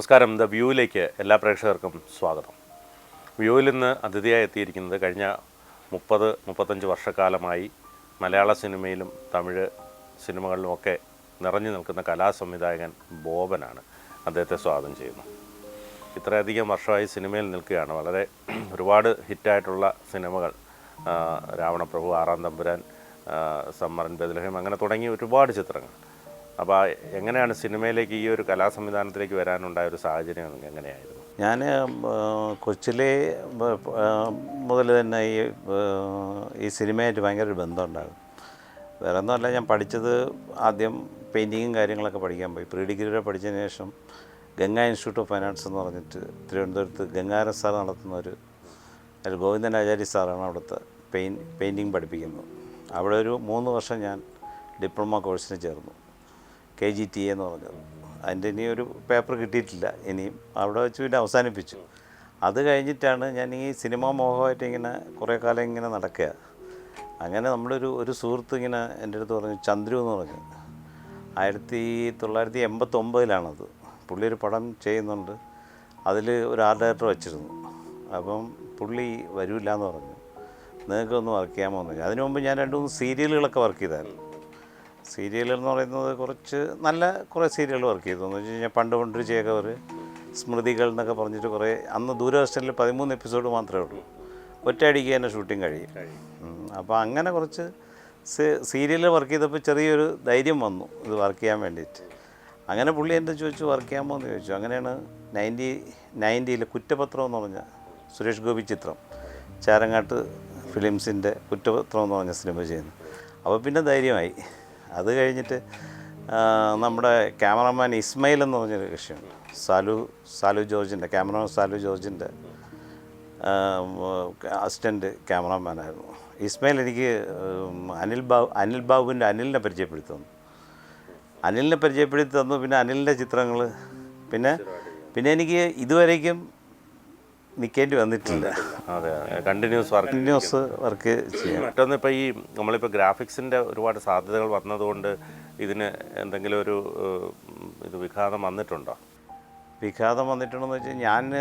നമസ്കാരം. ദ വ്യൂവിലേക്ക് എല്ലാ പ്രേക്ഷകർക്കും സ്വാഗതം. വ്യൂവിൽ നിന്ന് അതിഥിയായി എത്തിയിരിക്കുന്നത് കഴിഞ്ഞ മുപ്പത് മുപ്പത്തഞ്ച് വർഷക്കാലമായി മലയാള സിനിമയിലും തമിഴ് സിനിമകളിലുമൊക്കെ നിറഞ്ഞു നിൽക്കുന്ന കലാസംവിധായകൻ ബോബനാണ് അദ്ദേഹത്തെ സ്വാഗതം ചെയ്യുന്നു. ഇത്രയധികം വർഷമായി സിനിമയിൽ നിൽക്കുകയാണ്. വളരെ ഒരുപാട് ഹിറ്റായിട്ടുള്ള സിനിമകൾ രാവണപ്രഭു ആറാം തമ്പുരാൻ സമ്മറൻ ബദലഹം അങ്ങനെ തുടങ്ങി ഒരുപാട് ചിത്രങ്ങൾ. അപ്പോൾ എങ്ങനെയാണ് സിനിമയിലേക്ക് ഈ ഒരു കലാസംവിധാനത്തിലേക്ക് വരാനുണ്ടായ ഒരു സാഹചര്യം എങ്ങനെയായിരുന്നു? ഞാൻ കൊച്ചിലെ മുതൽ തന്നെ ഈ ഈ സിനിമയായിട്ട് ഭയങ്കര ഒരു ബന്ധമുണ്ടാകും വേറെ ഒന്നുമല്ല ഞാൻ പഠിച്ചത് ആദ്യം പെയിന്റിങ്ങും കാര്യങ്ങളൊക്കെ പഠിക്കാൻ പോയി. പ്രീ ഡിഗ്രി വരെ പഠിച്ചതിന് ശേഷം ഗംഗാ ഇൻസ്റ്റിറ്റ്യൂട്ട് ഓഫ് ഫൈനാൻസ് എന്ന് പറഞ്ഞിട്ട് തിരുവനന്തപുരത്ത് ഗംഗാരൻ സാർ നടത്തുന്ന ഒരു അതിൽ ഗോവിന്ദൻ ആചാര്യ സാറാണ് അവിടുത്തെ പെയിൻ പെയിന്റിങ് പഠിപ്പിക്കുന്നത്. അവിടെ ഒരു മൂന്ന് വർഷം ഞാൻ ഡിപ്ലോമ കോഴ്സിന് ചേർന്നു. കെ ജി ടി എന്ന് പറഞ്ഞത്. അതിന്റെ ഇനി ഒരു പേപ്പർ കിട്ടിയിട്ടില്ല. ഇനിയും അവിടെ വെച്ച് പിന്നെ അവസാനിപ്പിച്ചു. അത് കഴിഞ്ഞിട്ടാണ് ഞാൻ ഈ സിനിമാ മോഹമായിട്ട് ഇങ്ങനെ കുറേ കാലം ഇങ്ങനെ നടക്കുക. അങ്ങനെ നമ്മളൊരു ഒരു സുഹൃത്ത് ഇങ്ങനെ എന്റെ അടുത്ത് പറഞ്ഞു ചന്ദ്രു എന്ന് പറഞ്ഞു. ആയിരത്തി തൊള്ളായിരത്തി എൺപത്തൊമ്പതിലാണത്. പുള്ളി ഒരു പടം ചെയ്യുന്നുണ്ട്. അതിൽ ഒരു ആർട്ട് ഡയറക്ടർ വെച്ചിരുന്നു. അപ്പം പുള്ളി വരില്ല എന്ന് പറഞ്ഞു. നിങ്ങൾക്കൊന്ന് വർക്ക് ചെയ്യാമോ? എന്ന് അതിനു മുമ്പ് ഞാൻ രണ്ട് മൂന്ന് സീരിയലുകളൊക്കെ വർക്ക് ചെയ്തായിരുന്നു. സീരിയൽ എന്ന് പറയുന്നത് കുറച്ച് നല്ല കുറേ സീരിയൽ വർക്ക് ചെയ്തു. എന്ന് വെച്ച് കഴിഞ്ഞാൽ പണ്ട് പണ്ടൊരു ചേകവർ സ്മൃതികൾ എന്നൊക്കെ പറഞ്ഞിട്ട് കുറേ അന്ന് ദൂരദർശനിൽ പതിമൂന്ന് എപ്പിസോഡ് മാത്രമേ ഉള്ളൂ. ഒറ്റയടിക്ക് തന്നെ ഷൂട്ടിങ് കഴിയും. അപ്പോൾ അങ്ങനെ കുറച്ച് സീരിയലിൽ വർക്ക് ചെയ്തപ്പോൾ ചെറിയൊരു ധൈര്യം വന്നു. ഇത് വർക്ക് ചെയ്യാൻ വേണ്ടിയിട്ട്. അങ്ങനെ പുള്ളി എന്റെ ചോദിച്ചു വർക്ക് ചെയ്യാമോ എന്ന് ചോദിച്ചു. അങ്ങനെയാണ് നയന്റി നയന്റിയിൽ കുറ്റപത്രം എന്ന് പറഞ്ഞ സുരേഷ് ഗോപി ചിത്രം ചാരങ്ങാട്ട് ഫിലിംസിന്റെ കുറ്റപത്രം എന്ന് പറഞ്ഞ സിനിമ ചെയ്യുന്നു അപ്പോൾ പിന്നെ ധൈര്യമായി. അത് കഴിഞ്ഞിട്ട് നമ്മുടെ ക്യാമറമാൻ ഇസ്മയിൽ എന്ന് പറഞ്ഞൊരു കൃഷിയുണ്ട് സാലു സാലു ജോർജിന്റെ ക്യാമറമാൻ സാലു ജോർജിന്റെ അസിസ്റ്റന്റ് ക്യാമറമാനായിരുന്നു. ഇസ്മയിൽ എനിക്ക് അനിൽ ബാബു അനിൽ ബാബുവിന്റെ അനിലിനെ പരിചയപ്പെടുത്തി തന്നു അനിലിനെ പരിചയപ്പെടുത്തി തന്നു പിന്നെ അനിലിന്റെ ചിത്രങ്ങൾ പിന്നെ പിന്നെ എനിക്ക് ഇതുവരേക്കും നിൽക്കേണ്ടി വന്നിട്ടില്ല. അതെ കണ്ടിന്യൂസ് വർക്ക് കണ്ടിന്യൂസ് വർക്ക് ചെയ്യാം. മറ്റൊന്ന് ഇപ്പോൾ ഈ നമ്മളിപ്പോൾ ഗ്രാഫിക്സിന്റെ ഒരുപാട് സാധ്യതകൾ വന്നതുകൊണ്ട് ഇതിന് എന്തെങ്കിലും ഒരു ഇത് വിഘാതം വന്നിട്ടുണ്ടോ? വിഘാതം വന്നിട്ടുണ്ടെന്ന് വെച്ചാൽ ഞാൻ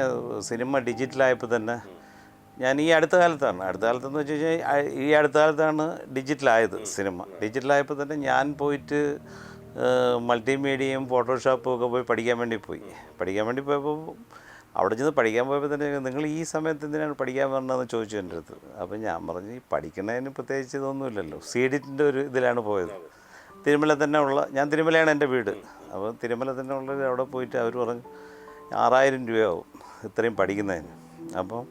സിനിമ ഡിജിറ്റലായപ്പോൾ തന്നെ ഞാൻ ഈ അടുത്ത കാലത്താണ്. അടുത്ത കാലത്തെന്ന് വെച്ച് കഴിഞ്ഞാൽ ഈ അടുത്ത കാലത്താണ് ഡിജിറ്റലായത് സിനിമ. ഡിജിറ്റലായപ്പോൾ തന്നെ ഞാൻ പോയിട്ട് മൾട്ടിമീഡിയയും ഫോട്ടോഷോപ്പും ഒക്കെ പോയി പഠിക്കാൻ വേണ്ടി പോയി. പഠിക്കാൻ വേണ്ടി പോയപ്പോൾ അവിടെ ചെന്ന് പഠിക്കാൻ പോയപ്പോൾ തന്നെ നിങ്ങൾ ഈ സമയത്ത് എന്തിനാണ് പഠിക്കാൻ വരണമെന്ന് ചോദിച്ചു എന്റെ അടുത്ത്. അപ്പോൾ ഞാൻ പറഞ്ഞു ഈ പഠിക്കുന്നതിന് പ്രത്യേകിച്ച് ഇതൊന്നുമില്ലല്ലോ. സീഡിറ്റിന്റെ ഒരു ഇതിലാണ് പോയത്. തിരുമല തന്നെ ഉള്ള ഞാൻ തിരുമലയാണ് എന്റെ വീട്. അപ്പോൾ തിരുമല തന്നെ ഉള്ള അവിടെ പോയിട്ട് അവർ പറഞ്ഞു ആറായിരം രൂപയാവും ഇത്രയും പഠിക്കുന്നതിന്. അപ്പം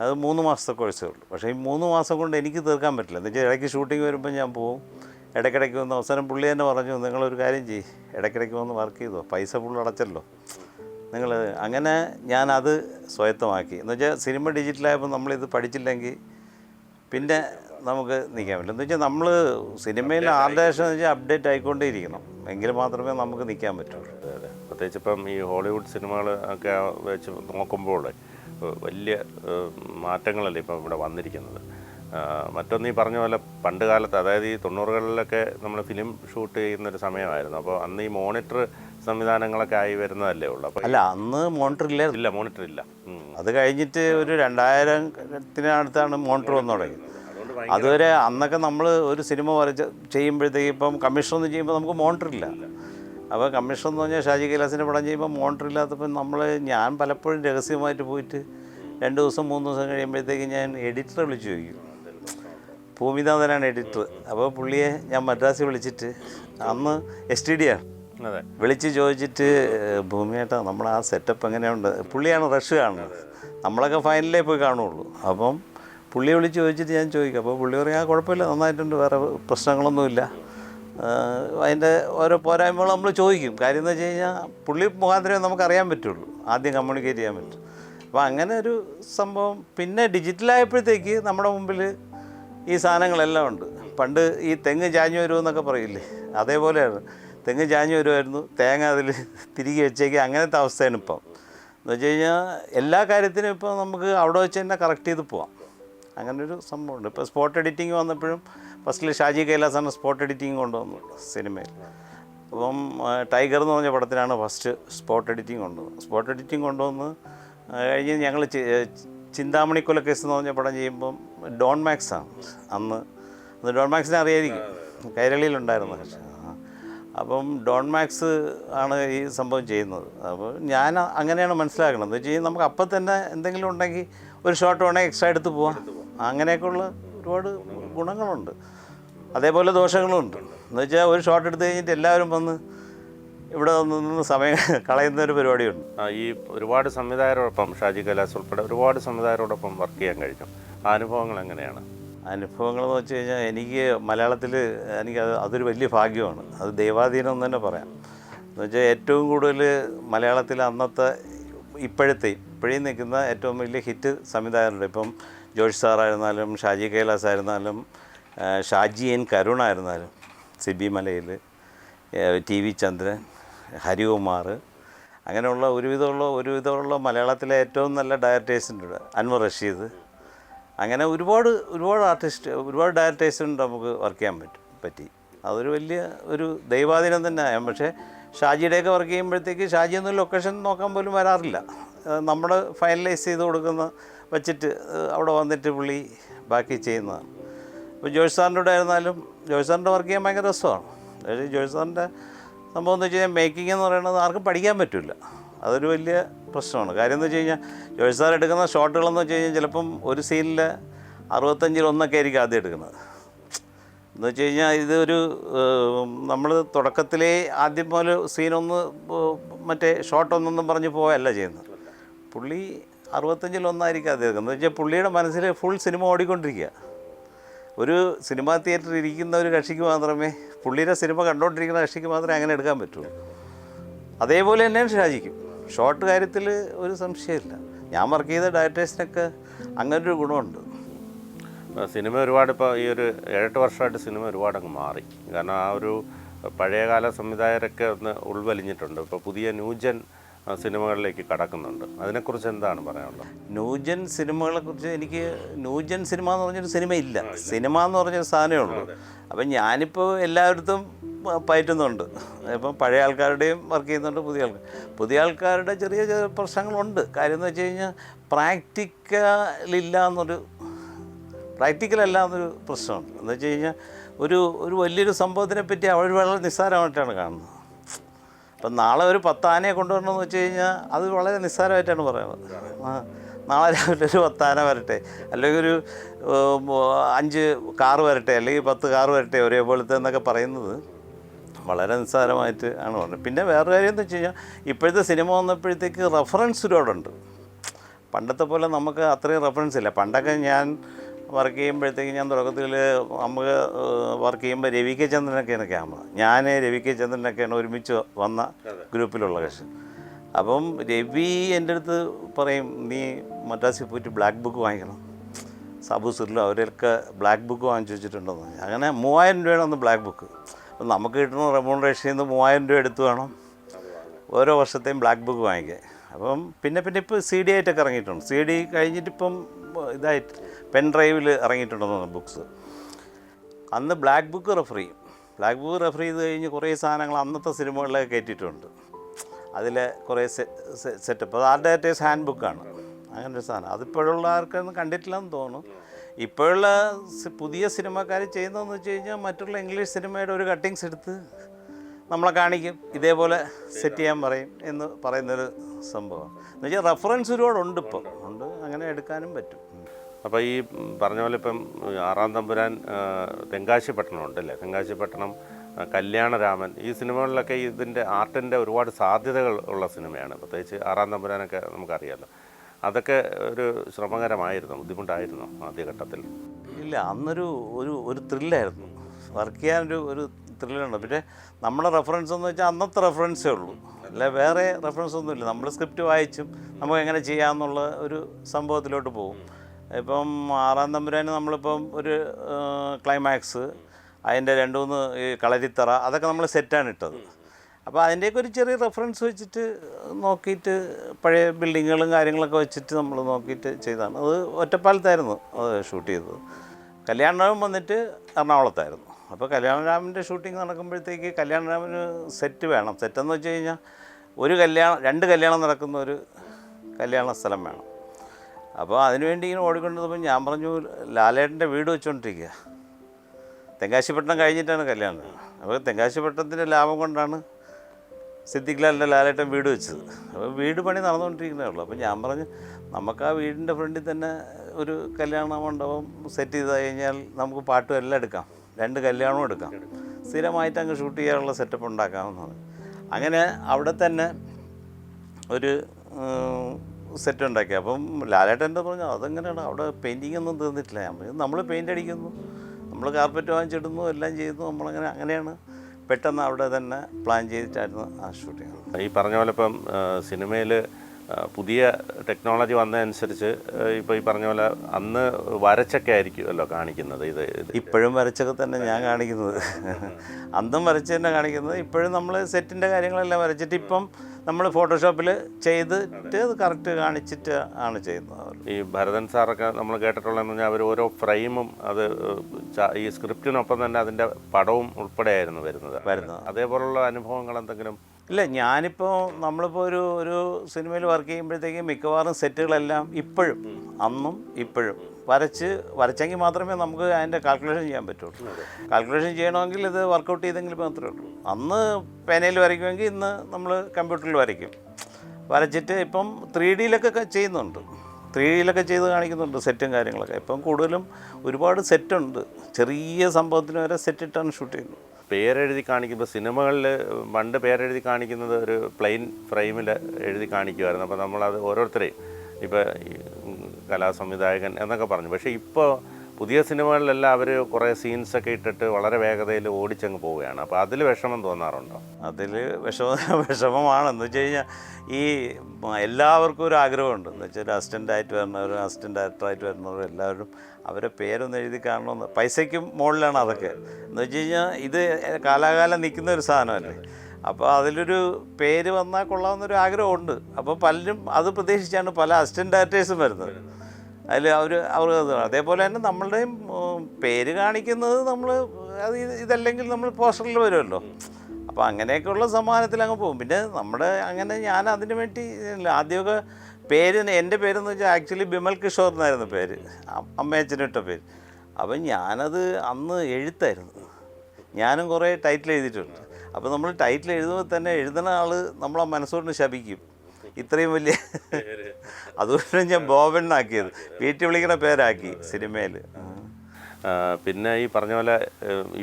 അത് മൂന്ന് മാസത്തെ കോഴ്സേ ഉള്ളൂ. പക്ഷേ ഈ മൂന്ന് മാസം കൊണ്ട് എനിക്ക് തീർക്കാൻ പറ്റില്ല. എന്ന് വെച്ചാൽ ഇടയ്ക്ക് ഷൂട്ടിംഗ് വരുമ്പോൾ ഞാൻ പോവും. ഇടയ്ക്കിടയ്ക്ക് വന്ന് അവസരം പുള്ളി തന്നെ പറഞ്ഞു നിങ്ങളൊരു കാര്യം ചെയ്യ്. ഇടയ്ക്കിടയ്ക്ക് വന്ന് വർക്ക് ചെയ്തോ. പൈസ ഫുൾ അടച്ചല്ലോ. നിങ്ങൾ അങ്ങനെ ഞാനത് സ്വായത്തമാക്കി. എന്ന് വെച്ചാൽ സിനിമ ഡിജിറ്റലായപ്പോൾ നമ്മളിത് പഠിച്ചില്ലെങ്കിൽ പിന്നെ നമുക്ക് നിൽക്കാൻ പറ്റില്ല. എന്ന് വെച്ചാൽ നമ്മൾ സിനിമയിൽ ആർഡേഷൻ എന്ന് വെച്ചാൽ അപ്ഡേറ്റ് ആയിക്കൊണ്ടേയിരിക്കണം. എങ്കിൽ മാത്രമേ നമുക്ക് നിൽക്കാൻ പറ്റുള്ളൂ അതെ അതെ. പ്രത്യേകിച്ച് ഇപ്പം ഈ ഹോളിവുഡ് സിനിമകൾ ഒക്കെ വെച്ച് നോക്കുമ്പോൾ വലിയ മാറ്റങ്ങളല്ലേ ഇപ്പം ഇവിടെ വന്നിരിക്കുന്നത്. മറ്റൊന്ന് ഈ പറഞ്ഞ പോലെ പണ്ട് കാലത്ത് അതായത് ഈ തൊണ്ണൂറുകളിലൊക്കെ നമ്മൾ ഫിലിം ഷൂട്ട് ചെയ്യുന്നൊരു സമയമായിരുന്നു. അപ്പോൾ അന്ന് ഈ മോണിറ്റർ സംവിധാനങ്ങളൊക്കെ ആയി വരുന്നതല്ലേ ഉള്ളൂ. അപ്പോൾ അല്ല അന്ന് മോണിറ്റർ ഇല്ല ഇല്ല മോണിറ്റർ ഇല്ല. അത് കഴിഞ്ഞിട്ട് ഒരു രണ്ടായിരത്തിനടുത്താണ് മോണിറ്റർ വന്നു തുടങ്ങി അതുകൊണ്ട് അതുവരെ അന്നൊക്കെ നമ്മൾ ഒരു സിനിമ വരച്ച് ചെയ്യുമ്പോഴത്തേക്ക് ഇപ്പം കമ്മീഷൻ ഒന്നും ചെയ്യുമ്പോൾ നമുക്ക് മോണിറ്റർ ഇല്ല. അപ്പോൾ കമ്മീഷൻ എന്ന് പറഞ്ഞാൽ ഷാജി കൈലാസിന്റെ പടം ചെയ്യുമ്പോൾ മോണിറ്റർ ഇല്ലാത്തപ്പോൾ നമ്മൾ ഞാൻ പലപ്പോഴും രഹസ്യമായിട്ട് പോയിട്ട് രണ്ട് ദിവസം മൂന്ന് ദിവസം കഴിയുമ്പോഴത്തേക്ക് ഞാൻ എഡിറ്ററെ വിളിച്ച് ചോദിക്കും. ഭൂമിനാഥനാണ് എഡിറ്റർ അപ്പോൾ പുള്ളിയെ ഞാൻ മദ്രാസിൽ വിളിച്ചിട്ട് അന്ന് എസ് ടി ഡി ആണ് വിളിച്ച് ചോദിച്ചിട്ട് "ഏഹ്, ഭൂമിയേട്ടാ നമ്മൾ ആ സെറ്റപ്പ് എങ്ങനെയുണ്ട്? പുള്ളിയാണ് റഷ് കാണുന്നത്. നമ്മളൊക്കെ ഫൈനലേ പോയി കാണുള്ളൂ. അപ്പം പുള്ളി വിളിച്ച് ചോദിച്ചിട്ട് ഞാൻ ചോദിക്കും. അപ്പോൾ പുള്ളി പറയും കുഴപ്പമില്ല നന്നായിട്ടുണ്ട് വേറെ പ്രശ്നങ്ങളൊന്നുമില്ല. അതിന്റെ ഓരോ പോരായ്മകൾ നമ്മൾ ചോദിക്കും. കാര്യം എന്ന് വെച്ച് കഴിഞ്ഞാൽ പുള്ളി നമുക്ക് അറിയാൻ പറ്റുള്ളൂ. ആദ്യം കമ്മ്യൂണിക്കേറ്റ് ചെയ്യാൻ പറ്റും. അപ്പോൾ അങ്ങനെ ഒരു സംഭവം. പിന്നെ ഡിജിറ്റലായപ്പോഴത്തേക്ക് നമ്മുടെ മുമ്പിൽ ഈ സാധനങ്ങളെല്ലാം ഉണ്ട്. പണ്ട് ഈ തെങ്ങ് ചാഞ്ഞു വരുമെന്നൊക്കെ പറയില്ലേ? അതേപോലെയാണ്. തെങ്ങ് ചാഞ്ഞു വരുമായിരുന്നു. തേങ്ങ അതിൽ തിരികെ വെച്ചേക്ക്. അങ്ങനത്തെ അവസ്ഥയാണ് ഇപ്പം. എന്ന് വെച്ച് കഴിഞ്ഞാൽ എല്ലാ കാര്യത്തിനും ഇപ്പോൾ നമുക്ക് അവിടെ വെച്ച് തന്നെ കറക്റ്റ് ചെയ്ത് പോവാം. അങ്ങനെ ഒരു സംഭവമുണ്ട്. ഇപ്പോൾ സ്പോട്ട് എഡിറ്റിംഗ് വന്നപ്പോഴും ഫസ്റ്റിൽ ഷാജി കൈലാസാണ് സ്പോട്ട് എഡിറ്റിംഗ് കൊണ്ടുവന്നത് സിനിമയിൽ. അപ്പം ടൈഗർ എന്ന് പറഞ്ഞ പടത്തിനാണ് ഫസ്റ്റ് സ്പോട്ട് എഡിറ്റിംഗ് കൊണ്ടുവന്നത്. സ്പോട്ട് എഡിറ്റിംഗ് കൊണ്ടുവന്ന് കഴിഞ്ഞ് ഞങ്ങൾ ചിന്താമണി കൊലക്കേസ് എന്ന് പറഞ്ഞ പടം ചെയ്യുമ്പം ഡോൺ മാക്സാണ്. അന്ന് അന്ന് ഡോൺ മാക്സിനെ അറിയായിരിക്കും. കൈരളിയിലുണ്ടായിരുന്നു പക്ഷേ. അപ്പം ഡോൺ മാക്സ് ആണ് ഈ സംഭവം ചെയ്യുന്നത്. അപ്പോൾ ഞാൻ അങ്ങനെയാണ് മനസ്സിലാക്കുന്നത്. എന്ന് വെച്ച് കഴിഞ്ഞാൽ നമുക്ക് അപ്പം തന്നെ എന്തെങ്കിലും ഉണ്ടെങ്കിൽ ഒരു ഷോട്ട് വേണമെങ്കിൽ എക്സ്ട്രാ എടുത്ത് പോവാം. അങ്ങനെയൊക്കെയുള്ള ഒരുപാട് ഗുണങ്ങളുണ്ട്. അതേപോലെ ദോഷങ്ങളുമുണ്ട് എന്ന് വെച്ചാൽ ഒരു ഷോട്ട് എടുത്ത് കഴിഞ്ഞിട്ട് എല്ലാവരും വന്ന് ഇവിടെ നിന്ന് സമയം കളയുന്ന ഒരു പരിപാടിയുണ്ട്. ഈ ഒരുപാട് സംവിധായകരോടൊപ്പം ഷാജി കലാസ് ഉൾപ്പെടെ ഒരുപാട് സംവിധായകരോടൊപ്പം വർക്ക് ചെയ്യാൻ കഴിഞ്ഞു. ആ അനുഭവങ്ങൾ എങ്ങനെയാണ്? അനുഭവങ്ങളെന്ന് വെച്ച് കഴിഞ്ഞാൽ എനിക്ക് മലയാളത്തിൽ എനിക്ക് അത് അതൊരു വലിയ ഭാഗ്യമാണ്. അത് ദൈവാധീനം എന്ന് തന്നെ പറയാം. എന്ന് വെച്ചാൽ ഏറ്റവും കൂടുതൽ മലയാളത്തിൽ അന്നത്തെ ഇപ്പോഴത്തെ ഇപ്പോഴേ നിൽക്കുന്ന ഏറ്റവും വലിയ ഹിറ്റ് സംവിധായകരുണ്ട്. ഇപ്പം ജോഷ് സാറായിരുന്നാലും ഷാജി കൈലാസ് ആയിരുന്നാലും ഷാജി എൻ കരുൺ ആയിരുന്നാലും സിബി മലയിൽ ടി വി ചന്ദ്രൻ ഹരികുമാർ അങ്ങനെയുള്ള ഒരുവിധമുള്ള ഒരുവിധമുള്ള മലയാളത്തിലെ ഏറ്റവും നല്ല ഡയറക്ടേഴ്സിന്റെ അൻവർ റഷീദ് അങ്ങനെ ഒരുപാട് ഒരുപാട് ആർട്ടിസ്റ്റ് ഒരുപാട് ഡയറക്ടേഴ്സിനും നമുക്ക് വർക്ക് ചെയ്യാൻ പറ്റും പറ്റി. അതൊരു വലിയ ഒരു ദൈവാധീനം തന്നെ ആയാൽ പക്ഷേ ഷാജിയുടെയൊക്കെ വർക്ക് ചെയ്യുമ്പോഴത്തേക്ക് ഷാജി ഒന്നും ലൊക്കേഷൻ നോക്കാൻ പോലും വരാറില്ല. നമ്മൾ ഫൈനലൈസ് ചെയ്ത് കൊടുക്കുന്ന വെച്ചിട്ട് അവിടെ വന്നിട്ട് പുള്ളി ബാക്കി ചെയ്യുന്നതാണ്. ഇപ്പോൾ ജോയ്സ് സാറിന്റെ കൂടെ ആയിരുന്നാലും ജോയ്സ് സാറിന്റെ വർക്ക് ചെയ്യാൻ ഭയങ്കര രസമാണ്. ജോയ്സ് സാറിന്റെ സംഭവം എന്ന് വെച്ച് കഴിഞ്ഞാൽ മേക്കിംഗ് എന്ന് പറയുന്നത് ആർക്കും പഠിക്കാൻ പറ്റില്ല അതൊരു വലിയ പ്രശ്നമാണ്. കാര്യം എന്ന് വെച്ച് കഴിഞ്ഞാൽ ജോഷ് സാർ എടുക്കുന്ന ഷോട്ടുകളെന്ന് വെച്ച് കഴിഞ്ഞാൽ ചിലപ്പം ഒരു സീനിൽ അറുപത്തഞ്ചിൽ ഒന്നൊക്കെ ആയിരിക്കും ആദ്യം എടുക്കുന്നത്. എന്ന് വെച്ച് കഴിഞ്ഞാൽ ഇതൊരു നമ്മൾ തുടക്കത്തിലേ ആദ്യം പോലെ സീനൊന്ന് മറ്റേ ഷോട്ടൊന്നൊന്നും പറഞ്ഞ് പോവല്ല ചെയ്യുന്നത്. പുള്ളി അറുപത്തഞ്ചിൽ ഒന്നായിരിക്കും ആദ്യം എടുക്കുന്നത്. എന്ന് വെച്ചാൽ പുള്ളിയുടെ മനസ്സിൽ ഫുൾ സിനിമ ഓടിക്കൊണ്ടിരിക്കുക ഒരു സിനിമാ തിയേറ്ററിൽ ഇരിക്കുന്ന ഒരു കക്ഷിക്ക് മാത്രമേ പുള്ളിയുടെ സിനിമ കണ്ടുകൊണ്ടിരിക്കുന്ന കക്ഷിക്ക് മാത്രമേ അങ്ങനെ എടുക്കാൻ പറ്റുള്ളൂ. അതേപോലെ തന്നെയാണ് ഷാജിക്കും. ഷോർട്ട് കാര്യത്തിൽ ഒരു സംശയമില്ല. ഞാൻ വർക്ക് ചെയ്ത ഡയറക്ടേഴ്സിനൊക്കെ അങ്ങനൊരു ഗുണമുണ്ട്. സിനിമ ഒരുപാട് ഇപ്പോൾ ഈ ഒരു ഏഴെട്ട് വർഷമായിട്ട് സിനിമ ഒരുപാട് അങ്ങ് മാറി. കാരണം ആ ഒരു പഴയകാല സംവിധായകരൊക്കെ ഒന്ന് ഉൾവലിഞ്ഞിട്ടുണ്ട്. ഇപ്പോൾ പുതിയ ന്യൂജൻ സിനിമകളിലേക്ക് കടക്കുന്നുണ്ട്. അതിനെക്കുറിച്ച് എന്താണ് പറയാനുള്ളത്? ന്യൂജൻ സിനിമകളെക്കുറിച്ച് എനിക്ക് ന്യൂജൻ സിനിമ എന്ന് പറഞ്ഞൊരു സിനിമ ഇല്ല സിനിമ എന്ന് പറഞ്ഞൊരു സാധനമേ ഉള്ളൂ. അപ്പം ഞാനിപ്പോൾ എല്ലായിടത്തും പയറ്റുന്നുണ്ട്. ഇപ്പം പഴയ ആൾക്കാരുടെയും വർക്ക് ചെയ്യുന്നുണ്ട് പുതിയ ആൾക്കാർ പുതിയ ആൾക്കാരുടെ ചെറിയ ചെറിയ പ്രശ്നങ്ങളുണ്ട്. കാര്യം എന്ന് വെച്ച് കഴിഞ്ഞാൽ പ്രാക്ടിക്കലില്ല എന്നൊരു പ്രാക്ടിക്കൽ അല്ല എന്നൊരു പ്രശ്നമുണ്ട്. എന്ന് വെച്ച് കഴിഞ്ഞാൽ ഒരു ഒരു വലിയൊരു സംഭവത്തിനെ പറ്റി അവർ വളരെ നിസ്സാരമായിട്ടാണ് കാണുന്നത്. അപ്പം നാളെ ഒരു പത്താനയെ കൊണ്ടുവരണമെന്ന് വെച്ച് കഴിഞ്ഞാൽ അത് വളരെ നിസ്സാരമായിട്ടാണ് പറയുന്നത്. ആ നാളെ രാവിലെ ഒരു പത്താന വരട്ടെ. അല്ലെങ്കിൽ ഒരു അഞ്ച് കാറ് വരട്ടെ അല്ലെങ്കിൽ പത്ത് കാറ് വരട്ടെ ഒരേപോലത്തെ എന്നൊക്കെ പറയുന്നത് വളരെ നിസ്സാരമായിട്ട് ആണ് പറഞ്ഞത്. പിന്നെ വേറെ കാര്യം എന്താ വെച്ച് കഴിഞ്ഞാൽ ഇപ്പോഴത്തെ സിനിമ വന്നപ്പോഴത്തേക്ക് റെഫറൻസ് ഒരുപാടുണ്ട്. പണ്ടത്തെ പോലെ നമുക്ക് അത്രയും റെഫറൻസ് ഇല്ല. പണ്ടൊക്കെ ഞാൻ വർക്ക് ചെയ്യുമ്പോഴത്തേക്ക് ഞാൻ തുടക്കത്തിൽ നമുക്ക് വർക്ക് ചെയ്യുമ്പോൾ രവി കെ ചന്ദ്രനൊക്കെയാണ് ക്യാമറ. ഞാൻ രവി കെ ചന്ദ്രനൊക്കെയാണ് ഒരുമിച്ച് വന്ന ഗ്രൂപ്പിലുള്ള കക്ഷി. അപ്പം രവി എന്റെ അടുത്ത് പറയും നീ മദ്രാസിൽ പോയിട്ട് ബ്ലാക്ക് ബുക്ക് വാങ്ങിക്കണം. സാബു സിറിലോ അവരൊക്കെ ബ്ലാക്ക് ബുക്ക് വാങ്ങിച്ചു വെച്ചിട്ടുണ്ടെന്ന്. അങ്ങനെ മൂവായിരം രൂപയാണ് ഒന്ന് ബ്ലാക്ക് ബുക്ക് അപ്പം നമുക്ക് കിട്ടുന്ന റെമോണറേഷനിൽ നിന്ന് മൂവായിരം രൂപ എടുത്തു വേണം. ഓരോ വർഷത്തെയും ബ്ലാക്ക് ബുക്ക് വാങ്ങിക്കാൻ. അപ്പം പിന്നെ പിന്നെ ഇപ്പോൾ സി ഡി ആയിട്ടൊക്കെ ഇറങ്ങിയിട്ടുണ്ട്. സി ഡി കഴിഞ്ഞിട്ടിപ്പം ഇതായിട്ട് പെൻ ഡ്രൈവിൽ ഇറങ്ങിയിട്ടുണ്ടെന്ന് ബുക്സ് അന്ന് ബ്ലാക്ക് ബുക്ക് റെഫർ ചെയ്യും ബ്ലാക്ക് ബുക്ക് റെഫർ ചെയ്ത് കഴിഞ്ഞ് കുറേ സാധനങ്ങൾ അന്നത്തെ സിനിമകളിലൊക്കെ കയറ്റിയിട്ടുണ്ട്. അതിൽ കുറേ സെറ്റപ്പ് അത് ആരുടെ ഡയറക്ടേഴ്സ് ഹാൻഡ് ബുക്കാണ് അങ്ങനെ ഒരു സാധനം. അതിപ്പോഴുള്ള ആർക്കൊന്നും കണ്ടിട്ടില്ലെന്ന് തോന്നുന്നു. ഇപ്പോഴുള്ള പുതിയ സിനിമക്കാർ ചെയ്യുന്നതെന്ന് വെച്ച് കഴിഞ്ഞാൽ മറ്റുള്ള ഇംഗ്ലീഷ് സിനിമയുടെ ഒരു കട്ടിങ്സ് എടുത്ത് നമ്മളെ കാണിക്കും. ഇതേപോലെ സെറ്റ് ചെയ്യാൻ പറയും എന്ന് പറയുന്നൊരു സംഭവം. എന്ന് വെച്ചാൽ റെഫറൻസ് ഒരുപാടുണ്ട് ഇപ്പം. ഉണ്ട് അങ്ങനെ എടുക്കാനും പറ്റും. അപ്പോൾ ഈ പറഞ്ഞ പോലെ ഇപ്പം ആറാം തമ്പുരാൻ ആ, തെങ്കാശിപ്പട്ടണം ഉണ്ടല്ലേ തെങ്കാശിപ്പട്ടണം ആ, കല്യാണരാമൻ. ഈ സിനിമകളിലൊക്കെ ഇതിന്റെ ആർട്ടിന്റെ ഒരുപാട് സാധ്യതകൾ ഉള്ള സിനിമയാണ്. പ്രത്യേകിച്ച് ആറാം തമ്പുരാനൊക്കെ നമുക്കറിയാമല്ലോ അതൊക്കെ ഒരു ശ്രമകരമായിരുന്നു ബുദ്ധിമുട്ടായിരുന്നു ആദ്യഘട്ടത്തിൽ. ഇല്ല അന്നൊരു ഒരു ഒരു ത്രില്ലായിരുന്നു. വർക്ക് ചെയ്യാനൊരു ഒരു ത്രില്ലുണ്ട്. പിന്നെ നമ്മുടെ റെഫറൻസ് എന്ന് വെച്ചാൽ അന്നത്തെ റെഫറൻസേ ഉള്ളൂ. അല്ല വേറെ റെഫറൻസ് ഒന്നുമില്ല നമ്മൾ സ്ക്രിപ്റ്റ് വായിച്ചും നമുക്ക് എങ്ങനെ ചെയ്യാമെന്നുള്ള ഒരു സംഭവത്തിലോട്ട് പോകും. ഇപ്പം ആറാം തമ്പുരാന് നമ്മളിപ്പം ഒരു ക്ലൈമാക്സ് അതിന്റെ രണ്ട് മൂന്ന് ഈ കളരിത്തറ അതൊക്കെ നമ്മൾ സെറ്റാണ് ഇട്ടത്. അപ്പോൾ അതിന്റെയൊക്കെ ഒരു ചെറിയ റെഫറൻസ് വെച്ചിട്ട് നോക്കിയിട്ട് പഴയ ബിൽഡിങ്ങുകളും കാര്യങ്ങളൊക്കെ വെച്ചിട്ട് നമ്മൾ നോക്കിയിട്ട് ചെയ്തതാണ്. അത് ഒറ്റപ്പാലത്തായിരുന്നു അത് ഷൂട്ട് ചെയ്തത്. കല്യാണരാമൻ വന്നിട്ട് എറണാകുളത്തായിരുന്നു. അപ്പോൾ കല്യാണരാമന്റെ ഷൂട്ടിംഗ് നടക്കുമ്പോഴത്തേക്ക് കല്യാണരാമന് സെറ്റ് വേണം. സെറ്റെന്ന് വെച്ച് കഴിഞ്ഞാൽ ഒരു കല്യാണം രണ്ട് കല്യാണം നടക്കുന്ന ഒരു കല്യാണ സ്ഥലം വേണം. അപ്പോൾ അതിനുവേണ്ടി ഇങ്ങനെ ഓടിക്കൊണ്ടിരുന്നപ്പോൾ ഞാൻ പറഞ്ഞു ലാലേട്ടന്റെ വീട് വെച്ചുകൊണ്ടിരിക്കുക തെങ്കാശിപ്പട്ടണം കഴിഞ്ഞിട്ടാണ് കല്യാണം. അപ്പോൾ തെങ്കാശിപ്പട്ടണത്തിന്റെ ലാഭം കൊണ്ടാണ് സിദ്ദിഖ് ലാലിന്റെ ലാലേട്ടൻ വീട് വെച്ചത്. അപ്പോൾ വീട് പണി നടന്നുകൊണ്ടിരിക്കുന്നേ ഉള്ളൂ. അപ്പോൾ ഞാൻ പറഞ്ഞു നമുക്ക് ആ വീടിന്റെ ഫ്രണ്ടിൽ തന്നെ ഒരു കല്യാണ മണ്ഡപം സെറ്റ് ചെയ്ത് കഴിഞ്ഞാൽ നമുക്ക് പാട്ടും എല്ലാം എടുക്കാം. രണ്ട് കല്യാണവും എടുക്കാം. സ്ഥിരമായിട്ട് അങ്ങ് ഷൂട്ട് ചെയ്യാനുള്ള സെറ്റപ്പ് ഉണ്ടാക്കാവുന്നതാണ് അങ്ങനെ അവിടെ തന്നെ ഒരു സെറ്റ് ഉണ്ടാക്കി. അപ്പം ലാലേട്ടന്റെ പറഞ്ഞു അതെങ്ങനെയാണ്? അവിടെ പെയിന്റിംഗ് ഒന്നും തീർന്നിട്ടില്ല നമ്മൾ പെയിന്റ് അടിക്കുന്നു. നമ്മൾ കാർപ്പറ്റ് വാങ്ങിച്ചിടുന്നു എല്ലാം ചെയ്യുന്നു നമ്മളങ്ങനെ അങ്ങനെയാണ് പെട്ടെന്ന് അവിടെ തന്നെ പ്ലാൻ ചെയ്തിട്ടായിരുന്നു ആ ഷൂട്ടിങ് ഈ പറഞ്ഞ പോലെ ഇപ്പം സിനിമയിൽ പുതിയ ടെക്നോളജി വന്നതനുസരിച്ച് ഇപ്പോൾ ഈ പറഞ്ഞ പോലെ അന്ന് വരച്ചൊക്കെ ആയിരിക്കുമല്ലോ കാണിക്കുന്നത്. ഇത് ഇത് ഇപ്പോഴും വരച്ചൊക്കെ തന്നെ ഞാൻ കാണിക്കുന്നത്. അന്നും വരച്ച് തന്നെ കാണിക്കുന്നത്. ഇപ്പോഴും നമ്മൾ സെറ്റിന്റെ കാര്യങ്ങളെല്ലാം വരച്ചിട്ട് ഇപ്പം നമ്മൾ ഫോട്ടോഷോപ്പിൽ ചെയ്തിട്ട് അത് കറക്റ്റ് കാണിച്ചിട്ട് ആണ് ചെയ്യുന്നത് ഈ ഭരതൻ സാറൊക്കെ നമ്മൾ കേട്ടിട്ടുള്ളതെന്ന് പറഞ്ഞാൽ അവർ ഓരോ ഫ്രെയിമും അത് ഈ സ്ക്രിപ്റ്റിനൊപ്പം തന്നെ അതിന്റെ പടവും ഉൾപ്പെടെയായിരുന്നു വരുന്നത്. വരുന്നത്. അതേപോലുള്ള അനുഭവങ്ങൾ എന്തെങ്കിലും? ഇല്ല ഞാനിപ്പോൾ നമ്മളിപ്പോൾ ഒരു ഒരു സിനിമയിൽ വർക്ക് ചെയ്യുമ്പോഴത്തേക്കും മിക്കവാറും സെറ്റുകളെല്ലാം ഇപ്പോഴും അന്നും ഇപ്പോഴും. വരച്ച് വരച്ചെങ്കിൽ മാത്രമേ നമുക്ക് അതിന്റെ കാൽക്കുലേഷൻ ചെയ്യാൻ പറ്റുള്ളൂ. കാൽക്കുലേഷൻ ചെയ്യണമെങ്കിൽ ഇത് വർക്കൗട്ട് ചെയ്തെങ്കിൽ മാത്രമേ ഉള്ളൂ. അന്ന് പേനയിൽ വരയ്ക്കുമെങ്കിൽ ഇന്ന് നമ്മൾ കമ്പ്യൂട്ടറിൽ വരയ്ക്കും. വരച്ചിട്ട് ഇപ്പം ത്രീ ഡിയിലൊക്കെ ചെയ്യുന്നുണ്ട്. ത്രീ ഡിയിലൊക്കെ ചെയ്ത് കാണിക്കുന്നുണ്ട് സെറ്റും കാര്യങ്ങളൊക്കെ. ഇപ്പം കൂടുതലും ഒരുപാട് സെറ്റുണ്ട് ചെറിയ സംഭവത്തിന് വരെ സെറ്റിട്ടാണ് ഷൂട്ട് ചെയ്യുന്നത്. പേരെഴുതി കാണിക്കുമ്പോൾ സിനിമകളിൽ പണ്ട് പേരെഴുതി കാണിക്കുന്നത് ഒരു പ്ലെയിൻ ഫ്രെയിമിൽ എഴുതി കാണിക്കുമായിരുന്നു അപ്പോൾ നമ്മളത് ഓരോരുത്തരെയും. ഇപ്പോൾ കലാസംവിധായകൻ എന്നൊക്കെ പറഞ്ഞു. പക്ഷേ ഇപ്പോൾ പുതിയ സിനിമകളിലെല്ലാം അവർ കുറേ സീൻസൊക്കെ ഇട്ടിട്ട് വളരെ വേഗതയിൽ ഓടിച്ചങ്ങ് പോവുകയാണ്. അപ്പോൾ അതിൽ വിഷമം തോന്നാറുണ്ടോ? അതിൽ വിഷമ വിഷമമാണെന്ന് വെച്ച് കഴിഞ്ഞാൽ ഈ എല്ലാവർക്കും ഒരു ആഗ്രഹമുണ്ട്. എന്ന് വെച്ചാൽ അസിസ്റ്റന്റായിട്ട് വരുന്നവരും അസിസ്റ്റന്റ് ഡയറക്ടറായിട്ട് വരുന്നവരും എല്ലാവരും അവരെ പേരൊന്ന് എഴുതി കാണണമെന്ന് പൈസയ്ക്കും മുകളിലാണ് അതൊക്കെ. എന്ന് വെച്ച് കഴിഞ്ഞാൽ ഇത് കാലാകാലം നിൽക്കുന്ന ഒരു സാധനമല്ലേ? അപ്പോൾ അതിലൊരു പേര് വന്നാൽ കൊള്ളാവുന്നൊരു ആഗ്രഹമുണ്ട്. അപ്പോൾ പലരും അത് പ്രതീക്ഷിച്ചാണ് പല അസിസ്റ്റന്റ് ഡയറക്ടേഴ്സും വരുന്നത്. അതിൽ അവർ അവർ അത് അതേപോലെ തന്നെ നമ്മളുടെയും പേര് കാണിക്കുന്നത് നമ്മൾ അത് ഇതല്ലെങ്കിൽ നമ്മൾ പോസ്റ്ററിൽ വരുമല്ലോ. അപ്പോൾ അങ്ങനെയൊക്കെയുള്ള സമ്മാനത്തിൽ അങ്ങ് പോകും. പിന്നെ നമ്മുടെ അങ്ങനെ ഞാൻ അതിന് വേണ്ടി. ആദ്യമൊക്കെ പേര് എന്റെ പേരെന്ന് വെച്ചാൽ ആക്ച്വലി ബിമൽ കിഷോർ എന്നായിരുന്നു പേര്. അമ്മയച്ഛനിട്ട പേര്. അപ്പം ഞാനത് അന്ന് എഴുത്തായിരുന്നു. ഞാനും കുറേ ടൈറ്റിൽ എഴുതിയിട്ടുണ്ട് അപ്പോൾ നമ്മൾ ടൈറ്റിൽ എഴുതുമ്പോൾ തന്നെ എഴുതുന്ന ആൾ നമ്മളെ മനസ്സുകൊണ്ട് ശപിക്കും. ഇത്രയും വലിയ അതുകൊണ്ട് ഞാൻ ബോബൻ ആക്കിയത് വീട്ടിൽ വിളിക്കുന്ന പേരാക്കി സിനിമയിൽ പിന്നെ ഈ പറഞ്ഞ പോലെ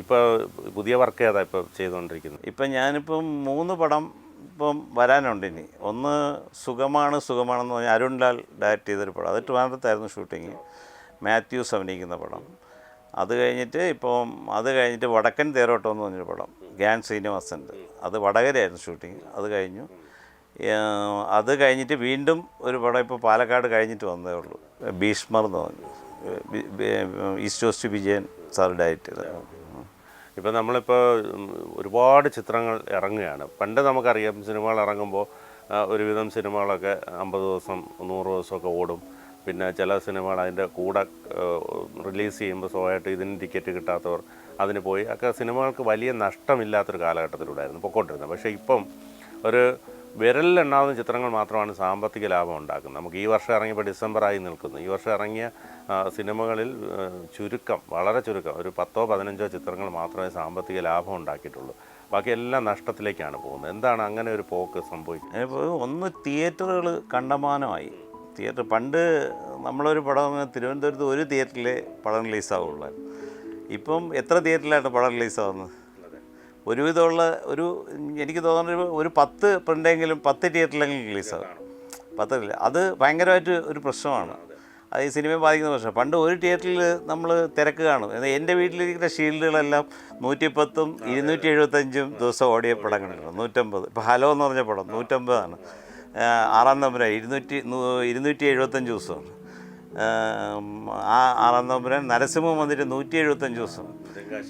ഇപ്പോൾ പുതിയ വർക്ക് ഏതാ ഇപ്പോൾ ചെയ്തുകൊണ്ടിരിക്കുന്നത് ഇപ്പം ഞാനിപ്പം മൂന്ന് പടം ഇപ്പം വരാനുണ്ട് ഇനി. ഒന്ന് സുഖമാണ് സുഖമാണെന്ന് പറഞ്ഞാൽ അരുൺ ലാൽ ഡയറക്റ്റ് ചെയ്തൊരു പടം. അത് ട്രിവാൻഡ്രത്തായിരുന്നു ഷൂട്ടിങ്. മാത്യൂസ് അഭിനയിക്കുന്ന പടം. അത് കഴിഞ്ഞിട്ട് ഇപ്പം അത് കഴിഞ്ഞിട്ട് വടക്കൻ തേരോട്ടം എന്ന് പറഞ്ഞൊരു പടം. ഗ്യാൻ ശ്രീനിവാസന്റെ. അത് വടകരയായിരുന്നു ഷൂട്ടിങ്. അത് കഴിഞ്ഞു. അത് കഴിഞ്ഞിട്ട് വീണ്ടും ഒരു പടം ഇപ്പോൾ പാലക്കാട് കഴിഞ്ഞിട്ട് വന്നേ ഉള്ളൂ. ഭീഷ്മർ എന്ന് പറഞ്ഞു. ബി- ബി- ഈസ്റ്റ് കോസ്റ്റ് വിജയൻ സാറിന്റെ ആയിട്ട് ഇപ്പോൾ നമ്മളിപ്പോൾ ഒരുപാട് ചിത്രങ്ങൾ ഇറങ്ങുകയാണ്. പണ്ട് നമുക്കറിയാം സിനിമകൾ ഇറങ്ങുമ്പോൾ ഒരുവിധം സിനിമകളൊക്കെ അമ്പത് ദിവസം നൂറ് ദിവസമൊക്കെ ഓടും. പിന്നെ ചില സിനിമകൾ അതിന്റെ കൂടെ റിലീസ് ചെയ്യുമ്പോൾ സ്വയമായിട്ട് ഇതിന് ടിക്കറ്റ് കിട്ടാത്തവർ അതിന് പോയി. ഒക്കെ സിനിമകൾക്ക് വലിയ നഷ്ടമില്ലാത്തൊരു കാലഘട്ടത്തിലൂടെയായിരുന്നു പൊക്കോണ്ടിരുന്നത്. പക്ഷേ ഇപ്പം ഒരു വിരലിലെണ്ണാവുന്ന ചിത്രങ്ങൾ മാത്രമാണ് സാമ്പത്തിക ലാഭം ഉണ്ടാക്കുന്നത്. നമുക്ക് ഈ വർഷം ഇറങ്ങിയപ്പോൾ ഡിസംബറായി നിൽക്കുന്നു. ഈ വർഷം ഇറങ്ങിയ സിനിമകളിൽ ചുരുക്കം വളരെ ചുരുക്കം ഒരു പത്തോ പതിനഞ്ചോ ചിത്രങ്ങൾ മാത്രമേ സാമ്പത്തിക ലാഭം ഉണ്ടാക്കിയിട്ടുള്ളൂ. ബാക്കി എല്ലാം നഷ്ടത്തിലേക്കാണ് പോകുന്നത്. എന്താണ് അങ്ങനെ ഒരു പോക്ക് സംഭവിക്കുന്നത് ഒന്ന് തിയേറ്ററുകൾ കണ്ടമാനമായി. തിയേറ്റർ പണ്ട് നമ്മളൊരു പടം തിരുവനന്തപുരത്ത് ഒരു തിയേറ്ററിലെ പടം റിലീസാവുള്ളൂ ഇപ്പം എത്ര തിയേറ്ററിലാണ് പടം റിലീസാവുന്നത്? ഒരുവിധമുള്ള ഒരു എനിക്ക് തോന്നുന്നത് ഒരു പത്ത് പ്രിന്റെങ്കിലും പത്ത് തിയേറ്ററിലെങ്കിലും റിലീസാകും പത്തില്ല അത് ഭയങ്കരമായിട്ട് ഒരു പ്രശ്നമാണ്. അത്. ഈ സിനിമയെ ബാധിക്കുന്ന പ്രശ്നം. പണ്ട് ഒരു തിയേറ്ററിൽ നമ്മൾ തിരക്ക് കാണും. എന്റെ വീട്ടിലിരിക്കുന്ന ഷീൽഡുകളെല്ലാം നൂറ്റിപ്പത്തും ഇരുന്നൂറ്റി എഴുപത്തഞ്ചും ദിവസം ഓടിയ പടങ്ങളുണ്ട് നൂറ്റമ്പത്. ഇപ്പോൾ ഹലോ എന്ന് പറഞ്ഞ പടം നൂറ്റമ്പതാണ്. ആറാം നമ്പരായി ഇരുന്നൂറ്റി ഇരുന്നൂറ്റി എഴുപത്തഞ്ച് ദിവസമാണ്. ആം, ആറാം നമ്പരൻ നരസിംഹം വന്നിട്ട് നൂറ്റി എഴുപത്തഞ്ച് ദിവസം.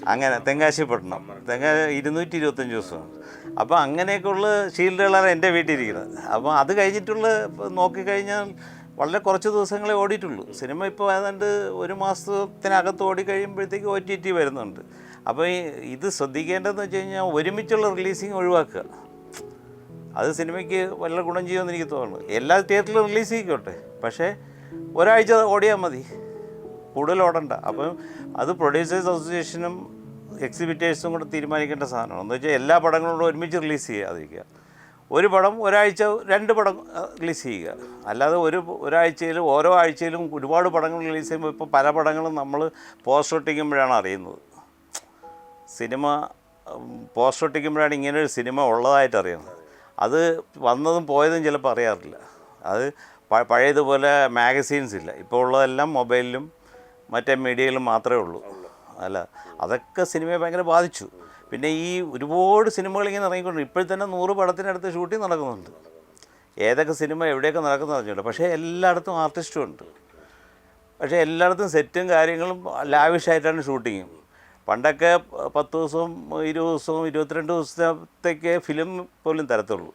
അങ്ങനെ തെങ്കാശിപ്പട്ടണം തെങ്ങ ഇരുന്നൂറ്റി ഇരുപത്തഞ്ച് ദിവസം. അപ്പോൾ അങ്ങനെയൊക്കെയുള്ള ഷീൽഡുകളാണ് എന്റെ വീട്ടിലിരിക്കുന്നത്. അപ്പോൾ അത് കഴിഞ്ഞിട്ടുള്ള നോക്കിക്കഴിഞ്ഞാൽ വളരെ കുറച്ച് ദിവസങ്ങളെ ഓടിയിട്ടുള്ളൂ. സിനിമ ഇപ്പോൾ ഏതാണ്ട് ഒരു മാസത്തിനകത്ത് ഓടിക്കഴിയുമ്പോഴത്തേക്ക് ഒ ടി ടി വരുന്നുണ്ട്. അപ്പോൾ ഇത് ശ്രദ്ധിക്കേണ്ടതെന്ന് വെച്ച് കഴിഞ്ഞാൽ ഒരുമിച്ചുള്ള റിലീസിങ് ഒഴിവാക്കുക. അത് സിനിമയ്ക്ക് വല്ല ഗുണം ചെയ്യുമെന്ന് എനിക്ക് തോന്നുന്നു. എല്ലാ തിയേറ്ററിലും റിലീസ് ചെയ്യിക്കോട്ടെ. പക്ഷേ ഒരാഴ്ച ഓടിയാൽ മതി. കൂടുതൽ ഓടണ്ട. അപ്പം അത് പ്രൊഡ്യൂസേഴ്സ് അസോസിയേഷനും എക്സിബിറ്റേഴ്സും കൂടെ തീരുമാനിക്കേണ്ട സാധനമാണ്. എന്ന് വെച്ചാൽ എല്ലാ പടങ്ങളും കൂടെ ഒരുമിച്ച് റിലീസ് ചെയ്യാതിരിക്കുക ഒരു പടം ഒരാഴ്ച രണ്ട് പടം റിലീസ് ചെയ്യുക. അല്ലാതെ ഒരു ഒരാഴ്ചയിലും ഓരോ ആഴ്ചയിലും ഒരുപാട് പടങ്ങൾ റിലീസ് ചെയ്യുമ്പോൾ ഇപ്പോൾ പല പടങ്ങളും നമ്മൾ പോസ്റ്റ് ഒട്ടിക്കുമ്പോഴാണ് അറിയുന്നത്. സിനിമ പോസ്റ്റ് ഒട്ടിക്കുമ്പോഴാണ് ഒരു സിനിമ ഉള്ളതായിട്ട് അറിയുന്നത്. അത് വന്നതും പോയതും ചിലപ്പോൾ അറിയാറില്ല. അത് പഴയതുപോലെ മാഗസീൻസ് ഇല്ല. ഇപ്പോൾ ഉള്ളതെല്ലാം മൊബൈലിലും മറ്റേ മീഡിയയിലും മാത്രമേ ഉള്ളൂ. അല്ല അതൊക്കെ സിനിമയെ ഭയങ്കര ബാധിച്ചു. പിന്നെ ഈ ഒരുപാട് സിനിമകൾ ഇങ്ങനെ ഇറങ്ങിക്കൊണ്ട് ഇപ്പോഴും തന്നെ നൂറ് പടത്തിനടുത്ത് ഷൂട്ടിംഗ് നടക്കുന്നുണ്ട്. ഏതൊക്കെ സിനിമ എവിടെയൊക്കെ നടക്കുന്ന അറിഞ്ഞില്ല പക്ഷേ എല്ലായിടത്തും ആർട്ടിസ്റ്റും ഉണ്ട്. പക്ഷേ എല്ലായിടത്തും സെറ്റും കാര്യങ്ങളും ലാവിഷായിട്ടാണ് ഷൂട്ടിങ്ങും പണ്ടൊക്കെ പത്ത് ദിവസവും ഇരുപത് ദിവസവും ഇരുപത്തിരണ്ട് ദിവസത്തേക്ക് ഫിലിം പോലും തരത്തുള്ളൂ.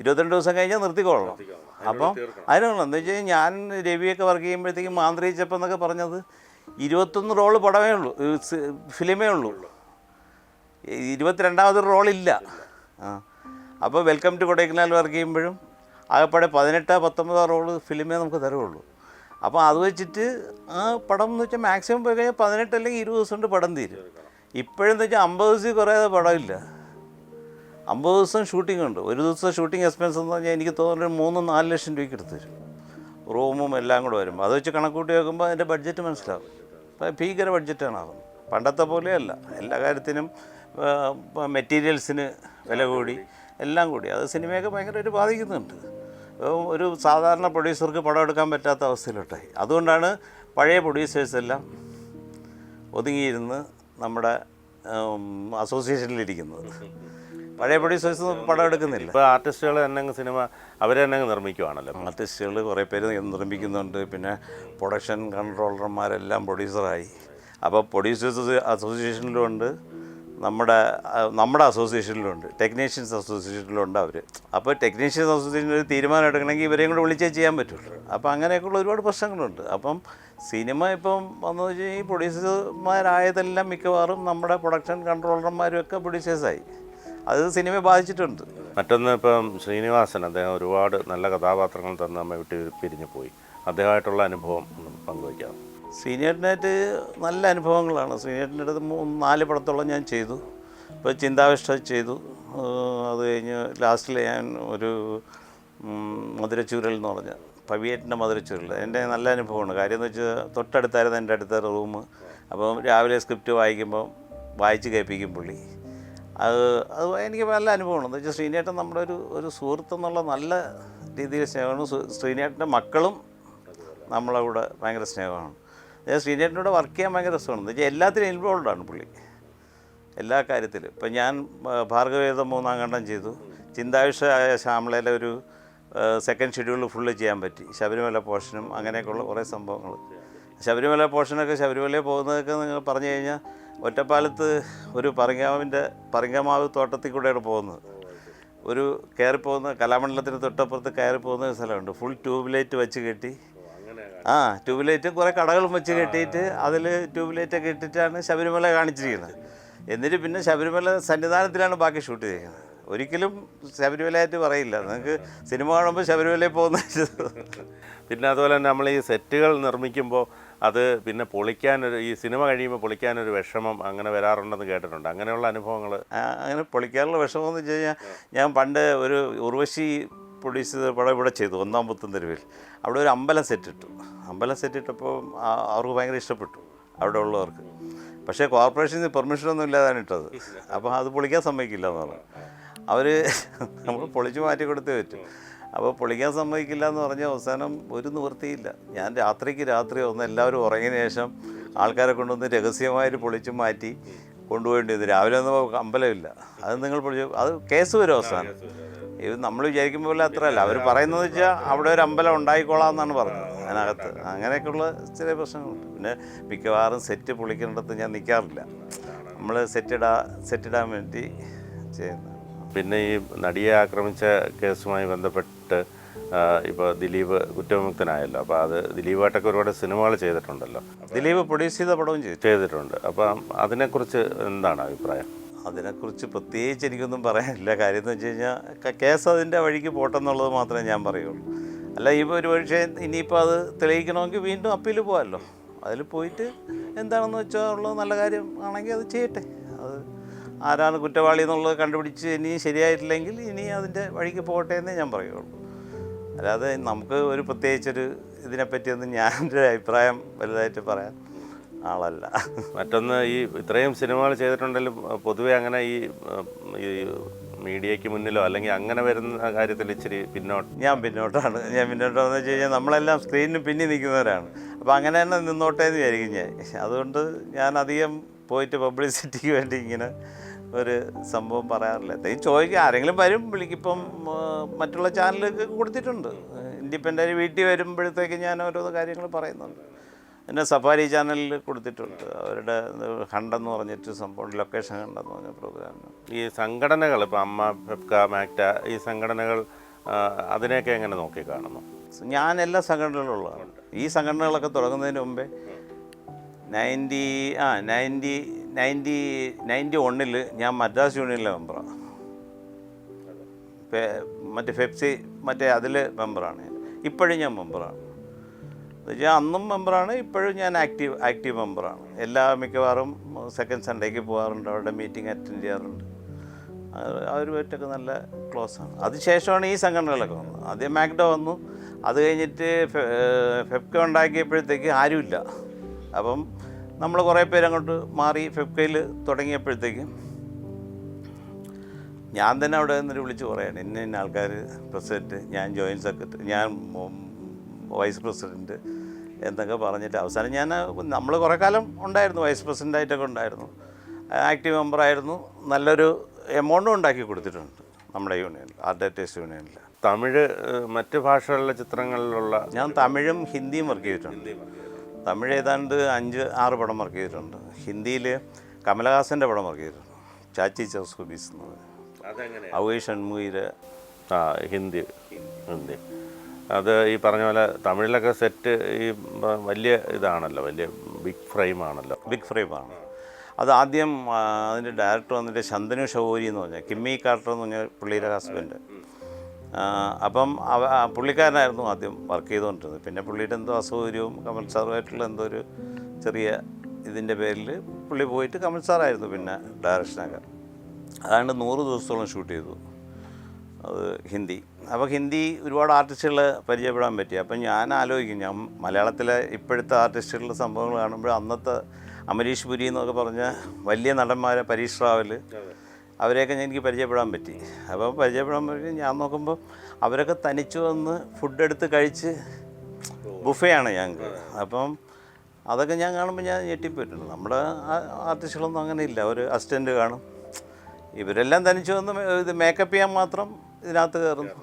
ഇരുപത്തിരണ്ട് ദിവസം കഴിഞ്ഞാൽ നിർത്തിക്കൊള്ളണം അപ്പം അതിനുള്ള എന്താ വെച്ച് കഴിഞ്ഞാൽ ഞാൻ രവിയൊക്കെ വർക്ക് ചെയ്യുമ്പോഴത്തേക്കും മാന്ത്രിച്ചപ്പം എന്നൊക്കെ പറഞ്ഞത് ഇരുപത്തൊന്ന് റോൾ പടമേ ഉള്ളൂ. ഫിലിമേ ഉള്ളൂ. ഇരുപത്തിരണ്ടാമത് റോളില്ല ആ. അപ്പോൾ വെൽക്കം ടു കൊടൈക്കനാൽ വർക്ക് ചെയ്യുമ്പോഴും ആകെപ്പാടെ പതിനെട്ടോ പത്തൊമ്പതോ റോൾ ഫിലിമേ നമുക്ക് തരുള്ളൂ. അപ്പോൾ അത് വെച്ചിട്ട് ആ പടം എന്ന് വെച്ചാൽ മാക്സിമം പോയി കഴിഞ്ഞാൽ പതിനെട്ട് അല്ലെങ്കിൽ ഇരുപത് ദിവസം കൊണ്ട് പടം തീരും. ഇപ്പോഴെന്ന് വെച്ചാൽ അമ്പത് ദിവസം കുറേ പടമില്ല അമ്പത് ദിവസം ഷൂട്ടിംഗ് ഉണ്ട്. ഒരു ദിവസം ഷൂട്ടിംഗ് എക്സ്പെൻസ് എന്ന് പറഞ്ഞാൽ എനിക്ക് തോന്നുന്നു മൂന്ന് നാല് ലക്ഷം രൂപയ്ക്ക് എടുത്ത് തരും. റൂമും എല്ലാം കൂടെ വരുമ്പോൾ അത് വെച്ച് കണക്കൂട്ടി വെക്കുമ്പോൾ അതിന്റെ ബഡ്ജറ്റ് മനസ്സിലാവും. ഇപ്പം ഭീകര ബഡ്ജറ്റാണ് ആകുന്നത് പണ്ടത്തെ പോലെയല്ല. എല്ലാ കാര്യത്തിനും മെറ്റീരിയൽസിന് വില കൂടി എല്ലാം കൂടി. അത് സിനിമയൊക്കെ ഭയങ്കരമായിട്ട് ബാധിക്കുന്നുണ്ട്. ഒരു സാധാരണ പ്രൊഡ്യൂസർക്ക് പടം എടുക്കാൻ പറ്റാത്ത അവസ്ഥയിലോട്ടായി അതുകൊണ്ടാണ് പഴയ പ്രൊഡ്യൂസേഴ്സ് എല്ലാം ഒതുങ്ങിയിരുന്ന് നമ്മുടെ അസോസിയേഷനിലിരിക്കുന്നത് പഴയ പ്രൊഡ്യൂസേഴ്സ് പടം എടുക്കുന്നില്ല. ഇപ്പോൾ ആർട്ടിസ്റ്റുകൾ തന്നെ സിനിമ അവർ തന്നെ നിർമ്മിക്കുവാണല്ലോ. ആർട്ടിസ്റ്റുകൾ കുറേ പേര് നിർമ്മിക്കുന്നുണ്ട്. പിന്നെ പ്രൊഡക്ഷൻ കൺട്രോളർമാരെല്ലാം പ്രൊഡ്യൂസറായി അപ്പോൾ പ്രൊഡ്യൂസേഴ്സ് അസോസിയേഷനിലും ഉണ്ട്. നമ്മുടെ നമ്മുടെ അസോസിയേഷനിലുണ്ട് ടെക്നീഷ്യൻസ് അസോസിയേഷനിലുണ്ട് അവർ അപ്പോൾ ടെക്നീഷ്യൻസ് അസോസിയേഷനിൽ ഒരു തീരുമാനം എടുക്കണമെങ്കിൽ ഇവരെയും കൂടെ വിളിച്ചേ ചെയ്യാൻ പറ്റുള്ളൂ. അപ്പോൾ അങ്ങനെയൊക്കെയുള്ള ഒരുപാട് പ്രശ്നങ്ങളുണ്ട്. അപ്പം സിനിമ ഇപ്പം വന്നു വെച്ചാൽ കഴിഞ്ഞാൽ ഈ പ്രൊഡ്യൂസർമാരായതെല്ലാം മിക്കവാറും നമ്മുടെ പ്രൊഡക്ഷൻ കൺട്രോളർമാരും ഒക്കെ പ്രൊഡ്യൂസേഴ്സായി അത് സിനിമയെ ബാധിച്ചിട്ടുണ്ട്. മറ്റൊന്ന് ഇപ്പം ശ്രീനിവാസൻ അദ്ദേഹം ഒരുപാട് നല്ല കഥാപാത്രങ്ങൾ തന്ന നമ്മെ വിട്ട് പിരിഞ്ഞു പോയി. അദ്ദേഹമായിട്ടുള്ള അനുഭവം പങ്കുവയ്ക്കാം. സീനിയറിനായിട്ട് നല്ല അനുഭവങ്ങളാണ്. സീനിയറിന്റെ അടുത്ത് മൂന്ന് നാല് പടത്തോളം ഞാൻ ചെയ്തു. ഇപ്പോൾ ചിന്താവിഷ്ട ചെയ്തു. അത് കഴിഞ്ഞ് ലാസ്റ്റിൽ ഞാൻ ഒരു മധുരച്ചൂരൽ എന്ന് പറഞ്ഞ പവിയേറ്റിന്റെ മധുരച്ചൂരൽ. എന്റെ നല്ല അനുഭവമാണ്. കാര്യം എന്ന് വെച്ചാൽ തൊട്ടടുത്തായിരുന്നു എന്റെ അടുത്ത റൂം. അപ്പം രാവിലെ സ്ക്രിപ്റ്റ് വായിക്കുമ്പോൾ വായിച്ച് കേൾപ്പിക്കും പുള്ളി. അത് അത് എനിക്ക് നല്ല അനുഭവമാണ്. എന്ന് വെച്ചാൽ ശ്രീനേട്ടൻ നമ്മുടെ ഒരു ഒരു സുഹൃത്ത് എന്നുള്ള നല്ല രീതിയിൽ സ്നേഹമാണ്. ശ്രീനേട്ടന്റെ മക്കളും നമ്മളെ കൂടെ ഭയങ്കര സ്നേഹമാണ്. അതായത് ശ്രീനേട്ടനോട് വർക്ക് ചെയ്യാൻ ഭയങ്കര രസമാണ്. എന്ന് വെച്ചാൽ എല്ലാത്തിലും ഇൻവോൾവാണ് പുള്ളി. എല്ലാ കാര്യത്തിലും. ഇപ്പം ഞാൻ ഭാർഗവേദം മൂന്നാം ഖണ്ഡം ചെയ്തു. ചിന്താവിഷയായ ശ്യാമളയിലെ ഒരു സെക്കൻഡ് ഷെഡ്യൂൾ ഫുള്ള് ചെയ്യാൻ പറ്റി. ശബരിമല പോർഷനും അങ്ങനെയൊക്കെയുള്ള കുറേ സംഭവങ്ങൾ. ശബരിമല പോർഷനൊക്കെ ശബരിമലയിൽ പോകുന്നതൊക്കെ നിങ്ങൾ പറഞ്ഞു കഴിഞ്ഞാൽ ഒറ്റപ്പാലത്ത് ഒരു പറങ്കാവിന്റെ പറങ്കമാവ് തോട്ടത്തിൽ കൂടെയാണ് പോകുന്നത്. ഒരു കയറിപ്പോകുന്ന കലാമണ്ഡലത്തിന് തൊട്ടപ്പുറത്ത് കയറിപ്പോകുന്ന ഒരു സ്ഥലമുണ്ട്. ഫുൾ ട്യൂബ് ലൈറ്റ് വെച്ച് കെട്ടി. ആ ട്യൂബ് ലൈറ്റും കുറേ കടകളും വെച്ച് കെട്ടിയിട്ട് അതിൽ ട്യൂബ് ലൈറ്റൊക്കെ ഇട്ടിട്ടാണ് ശബരിമല കാണിച്ചിരിക്കുന്നത്. എന്നിട്ട് പിന്നെ ശബരിമല സന്നിധാനത്തിലാണ് ബാക്കി ഷൂട്ട് ചെയ്യുന്നത്. ഒരിക്കലും ശബരിമലയായിട്ട് പറയില്ല. നിങ്ങൾക്ക് സിനിമ കാണുമ്പോൾ ശബരിമലയിൽ പോകുന്ന പിന്നെ അതുപോലെ തന്നെ നമ്മൾ ഈ സെറ്റുകൾ നിർമ്മിക്കുമ്പോൾ അത് പിന്നെ പൊളിക്കാനൊരു ഈ സിനിമ കഴിയുമ്പോൾ പൊളിക്കാനൊരു വിഷമം അങ്ങനെ വരാറുണ്ടെന്ന് കേട്ടിട്ടുണ്ട്. അങ്ങനെയുള്ള അനുഭവങ്ങൾ അങ്ങനെ പൊളിക്കാനുള്ള വിഷമം എന്ന് വെച്ച് കഴിഞ്ഞാൽ ഞാൻ പണ്ട് ഒരു ഉർവശി പ്രൊഡ്യൂസ് ചെയ്ത പടം ഇവിടെ ചെയ്തു ഒന്നാം പുത്തൻ തെരുവിൽ. അവിടെ ഒരു അമ്പലം സെറ്റിട്ടു അമ്പലം സെറ്റിട്ടപ്പോൾ അവർക്ക് ഭയങ്കര ഇഷ്ടപ്പെട്ടു അവിടെ ഉള്ളവർക്ക്. പക്ഷേ കോർപ്പറേഷനിൽ പെർമിഷനൊന്നും ഇല്ലാതാണ് ഇട്ടത്. അപ്പോൾ അത് പൊളിക്കാൻ സമ്മതിക്കില്ല എന്ന് പറഞ്ഞു അവർ നമ്മൾ പൊളിച്ച് മാറ്റി കൊടുത്തേ പറ്റും. അപ്പോൾ പൊളിക്കാൻ സമ്മതിക്കില്ല എന്ന് പറഞ്ഞ അവസാനം ഒരു നിവൃത്തിയില്ല. ഞാൻ രാത്രിക്ക് രാത്രി ഒന്ന് എല്ലാവരും ഉറങ്ങിയതിന് ശേഷം ആൾക്കാരെ കൊണ്ടുവന്ന് രഹസ്യമായിട്ട് പൊളിച്ചു മാറ്റി കൊണ്ടുപോകേണ്ടി വന്നു രാവിലെ ഒന്നും അമ്പലമില്ല. അത് നിങ്ങൾ പൊളിച്ചു അത് കേസ് വരും അവസാനം. ഇത് നമ്മൾ വിചാരിക്കുമ്പോൾ പോലെ അത്രയല്ല. അവർ പറയുന്നത് വെച്ചാൽ അവിടെ ഒരു അമ്പലം ഉണ്ടായിക്കോളാം എന്നാണ് പറഞ്ഞത് അതിനകത്ത്. അങ്ങനെയൊക്കെയുള്ള ചെറിയ പ്രശ്നങ്ങളുണ്ട്. പിന്നെ മിക്കവാറും സെറ്റ് പൊളിക്കുന്നിടത്ത് ഞാൻ നിൽക്കാറില്ല നമ്മൾ സെറ്റിടാ സെറ്റിടാൻ വേണ്ടി ചെയ്യുന്നത്. പിന്നെ ഈ നടിയെ ആക്രമിച്ച കേസുമായി ബന്ധപ്പെട്ട് ഇപ്പോൾ ദിലീപ് കുറ്റവിമുക്തനായല്ലോ. അപ്പോൾ അത് ദിലീപായിട്ടൊക്കെ ഒരുപാട് സിനിമകൾ ചെയ്തിട്ടുണ്ടല്ലോ. ദിലീപ് പ്രൊഡ്യൂസ് ചെയ്ത പടവും ചെയ്തിട്ടുണ്ട്. അപ്പം അതിനെക്കുറിച്ച് എന്താണ് അഭിപ്രായം? അതിനെക്കുറിച്ച് പ്രത്യേകിച്ച് എനിക്കൊന്നും പറയാനില്ല. കാര്യം എന്ന് വെച്ച് കഴിഞ്ഞാൽ കേസ് അതിന്റെ വഴിക്ക് പോട്ടെന്നുള്ളത് മാത്രമേ ഞാൻ പറയുള്ളൂ. അല്ല ഇപ്പോൾ ഒരു പക്ഷേ ഇനിയിപ്പോൾ അത് തെളിയിക്കണമെങ്കിൽ വീണ്ടും അപ്പീൽ പോകാമല്ലോ അതിൽ പോയിട്ട് എന്താണെന്ന് വെച്ചാൽ ഉള്ളത് നല്ല കാര്യം ആണെങ്കിൽ അത് ചെയ്യട്ടെ. അത് ആരാണ് കുറ്റവാളി എന്നുള്ളത് കണ്ടുപിടിച്ച് ഇനി ശരിയായിട്ടില്ലെങ്കിൽ ഇനി അതിന്റെ വഴിക്ക് പോകട്ടെ എന്നേ ഞാൻ പറയുള്ളൂ. അല്ലാതെ നമുക്ക് ഒരു പ്രത്യേകിച്ചൊരു ഇതിനെപ്പറ്റിയൊന്നും ഞാൻ എന്റെ അഭിപ്രായം വലുതായിട്ട് പറയാൻ ആളല്ല. മറ്റൊന്ന് ഈ ഇത്രയും സിനിമകൾ ചെയ്തിട്ടുണ്ടെങ്കിലും പൊതുവെ അങ്ങനെ ഈ മീഡിയയ്ക്ക് മുന്നിലോ അല്ലെങ്കിൽ അങ്ങനെ വരുന്ന കാര്യത്തിൽ ഇച്ചിരി പിന്നോട്ട്. ഞാൻ പിന്നോട്ടാണ്. ഞാൻ പിന്നോട്ടാന്ന് വെച്ച് കഴിഞ്ഞാൽ നമ്മളെല്ലാം സ്ക്രീനിന് പിന്നിൽ നിൽക്കുന്നവരാണ്. അപ്പോൾ അങ്ങനെ തന്നെ നിന്നോട്ടേന്ന് വിചാരിക്കും ഞാൻ. അതുകൊണ്ട് ഞാൻ അധികം പോയിട്ട് പബ്ലിസിറ്റിക്ക് വേണ്ടി ഇങ്ങനെ ഒരു സംഭവം പറയാറില്ല. എന്തെങ്കിലും ചോദിക്കുക ആരെങ്കിലും വരും വിളിക്കിപ്പം മറ്റുള്ള ചാനലൊക്കെ കൊടുത്തിട്ടുണ്ട്. ഇൻഡിപെൻഡന്റ് വീട്ടിൽ വരുമ്പോഴത്തേക്ക് ഞാൻ ഓരോ കാര്യങ്ങൾ പറയുന്നുണ്ട്. പിന്നെ സഫാരി ചാനലിൽ കൊടുത്തിട്ടുണ്ട്. അവരുടെ ഹണ്ടെന്ന് പറഞ്ഞിട്ട് സംഭവം ലൊക്കേഷൻ ഹണ്ടെന്ന് പറഞ്ഞ പ്രോഗ്രാമിന്. ഈ സംഘടനകൾ ഇപ്പോൾ അമ്മ ഫെപ്ക മാക്ട ഈ സംഘടനകൾ അതിനെയൊക്കെ എങ്ങനെ നോക്കി കാണുന്നു? ഞാൻ എല്ലാ സംഘടനകളിലുള്ളതാണ് ഈ സംഘടനകളൊക്കെ തുടങ്ങുന്നതിന് മുമ്പേ നയന്റി ആ നയന്റി നയന്റി നയന്റി ഒന്നിൽ ഞാൻ മദ്രാസ് യൂണിയനിലെ മെമ്പറാണ് മറ്റേ ഫെപ്സി മറ്റേ അതിൽ മെമ്പറാണ് ഞാൻ. ഇപ്പോഴും ഞാൻ മെമ്പറാണ് എന്നുവെച്ചാൽ അന്നും മെമ്പറാണ് ഇപ്പോഴും ഞാൻ ആക്റ്റീവ് ആക്റ്റീവ് മെമ്പറാണ്. എല്ലാ മിക്കവാറും സെക്കൻഡ് സൺഡേക്ക് പോകാറുണ്ട് അവരുടെ മീറ്റിംഗ് അറ്റൻഡ് ചെയ്യാറുണ്ട്. അവരുമായിട്ടൊക്കെ നല്ല ക്ലോസ് ആണ് അതിനുശേഷമാണ് ഈ സംഘടനകളൊക്കെ വന്നത്. ആദ്യം മാക്ഡ വന്നു. അത് കഴിഞ്ഞിട്ട് ഫെ- ഏഹ് ഫെഫ്ക ഉണ്ടാക്കിയപ്പോഴത്തേക്ക് ആരുമില്ല. അപ്പം നമ്മൾ കുറേ പേര് അങ്ങോട്ട് മാറി ഫെഫ്കയിൽ തുടങ്ങിയപ്പോഴത്തേക്കും ഞാൻ തന്നെ അവിടെ നിന്നിട്ട് വിളിച്ച് പറയാണ്. ഇന്ന ഇന്ന ആൾക്കാർ പ്രസിഡന്റ് ഞാൻ ജോയിന്റ് സെക്രട്ടറി ഞാൻ വൈസ് പ്രസിഡന്റ് എന്നൊക്കെ പറഞ്ഞിട്ട് അവസാനം ഞാൻ നമ്മൾ കുറേ കാലം ഉണ്ടായിരുന്നു വൈസ് പ്രസിഡന്റായിട്ടൊക്കെ ഉണ്ടായിരുന്നു. ആക്റ്റീവ് മെമ്പറായിരുന്നു നല്ലൊരു എമൗണ്ടും ഉണ്ടാക്കി കൊടുത്തിട്ടുണ്ട് നമ്മുടെ യൂണിയനിൽ ആർട്ട് ആർട്ടിസ്റ്റ് യൂണിയനിൽ. തമിഴ് മറ്റ് ഭാഷകളിലെ ചിത്രങ്ങളിലുള്ള ഞാൻ തമിഴും ഹിന്ദിയും വർക്ക് ചെയ്തിട്ടുണ്ട്. തമിഴ് ഏതാണ്ട് അഞ്ച് ആറ് പടം വർക്ക് ചെയ്തിട്ടുണ്ട്. ഹിന്ദിയിൽ കമലഹാസന്റെ പടം വർക്ക് ചെയ്തിട്ടുണ്ട്. ചാച്ചി ചൗസ്കുബീസ് എന്ന് അതെങ്ങനെ ഔവൈ ഷൺമുഖിയുടെ ആ ഹിന്ദി. ഹിന്ദി. അത് ഈ പറഞ്ഞ പോലെ തമിഴിലൊക്കെ സെറ്റ് ഈ വലിയ ഇതാണല്ലോ വലിയ ബിഗ് ഫ്രെയിം ആണല്ലോ. ബിഗ് ഫ്രെയിമാണ് അത് ആദ്യം അതിന്റെ ഡയറക്ടർ വന്നിട്ട് ശന്തനു ഷവോരി എന്ന് പറഞ്ഞാൽ കിമ്മി കാർട്ടർ എന്ന് പറഞ്ഞ പുള്ളിയുടെ ഹസ്ബൻഡ് അപ്പം അവ പുള്ളിക്കാരനായിരുന്നു ആദ്യം വർക്ക് ചെയ്തുകൊണ്ടിരുന്നത്. പിന്നെ പുള്ളിയുടെ എന്തോ അസൗകര്യവും കമൽ സാറുമായിട്ടുള്ള എന്തോ ഒരു ചെറിയ ഇതിന്റെ പേരിൽ പുള്ളി പോയിട്ട് കമൽ സാറായിരുന്നു പിന്നെ ഡയറക്ഷനൊക്കെ അതാണ്ട് നൂറ് ദിവസത്തോളം ഷൂട്ട് ചെയ്തു. അത് ഹിന്ദി. അപ്പോൾ ഹിന്ദി ഒരുപാട് ആർട്ടിസ്റ്റുകളെ പരിചയപ്പെടാൻ പറ്റി. അപ്പം ഞാൻ ആലോചിക്കും ഞാൻ മലയാളത്തിലെ ഇപ്പോഴത്തെ ആർട്ടിസ്റ്റുകളുടെ സംഭവങ്ങൾ കാണുമ്പോൾ അന്നത്തെ അമരീഷ് പുരി എന്നൊക്കെ പറഞ്ഞ വലിയ നടന്മാരെ പരീഷ് റാവൽ അവരെയൊക്കെ എനിക്ക് പരിചയപ്പെടാൻ പറ്റി. അപ്പോൾ പരിചയപ്പെടാൻ പറ്റി ഞാൻ നോക്കുമ്പോൾ അവരൊക്കെ തനിച്ച് വന്ന് ഫുഡ് എടുത്ത് കഴിച്ച് ബുഫയാണ് ഞങ്ങൾക്ക് അപ്പം അതൊക്കെ ഞാൻ കാണുമ്പോൾ ഞാൻ ഞെട്ടിപ്പോയിട്ടുണ്ട്. നമ്മുടെ ആർട്ടിസ്റ്റുകളൊന്നും അങ്ങനെ ഇല്ല ഒരു അസിസ്റ്റന്റ് കാണും. ഇവരെല്ലാം തനിച്ച് വന്ന് ഇത് മേക്കപ്പ് ചെയ്യാൻ മാത്രം ഇതിനകത്ത് കയറുന്നു.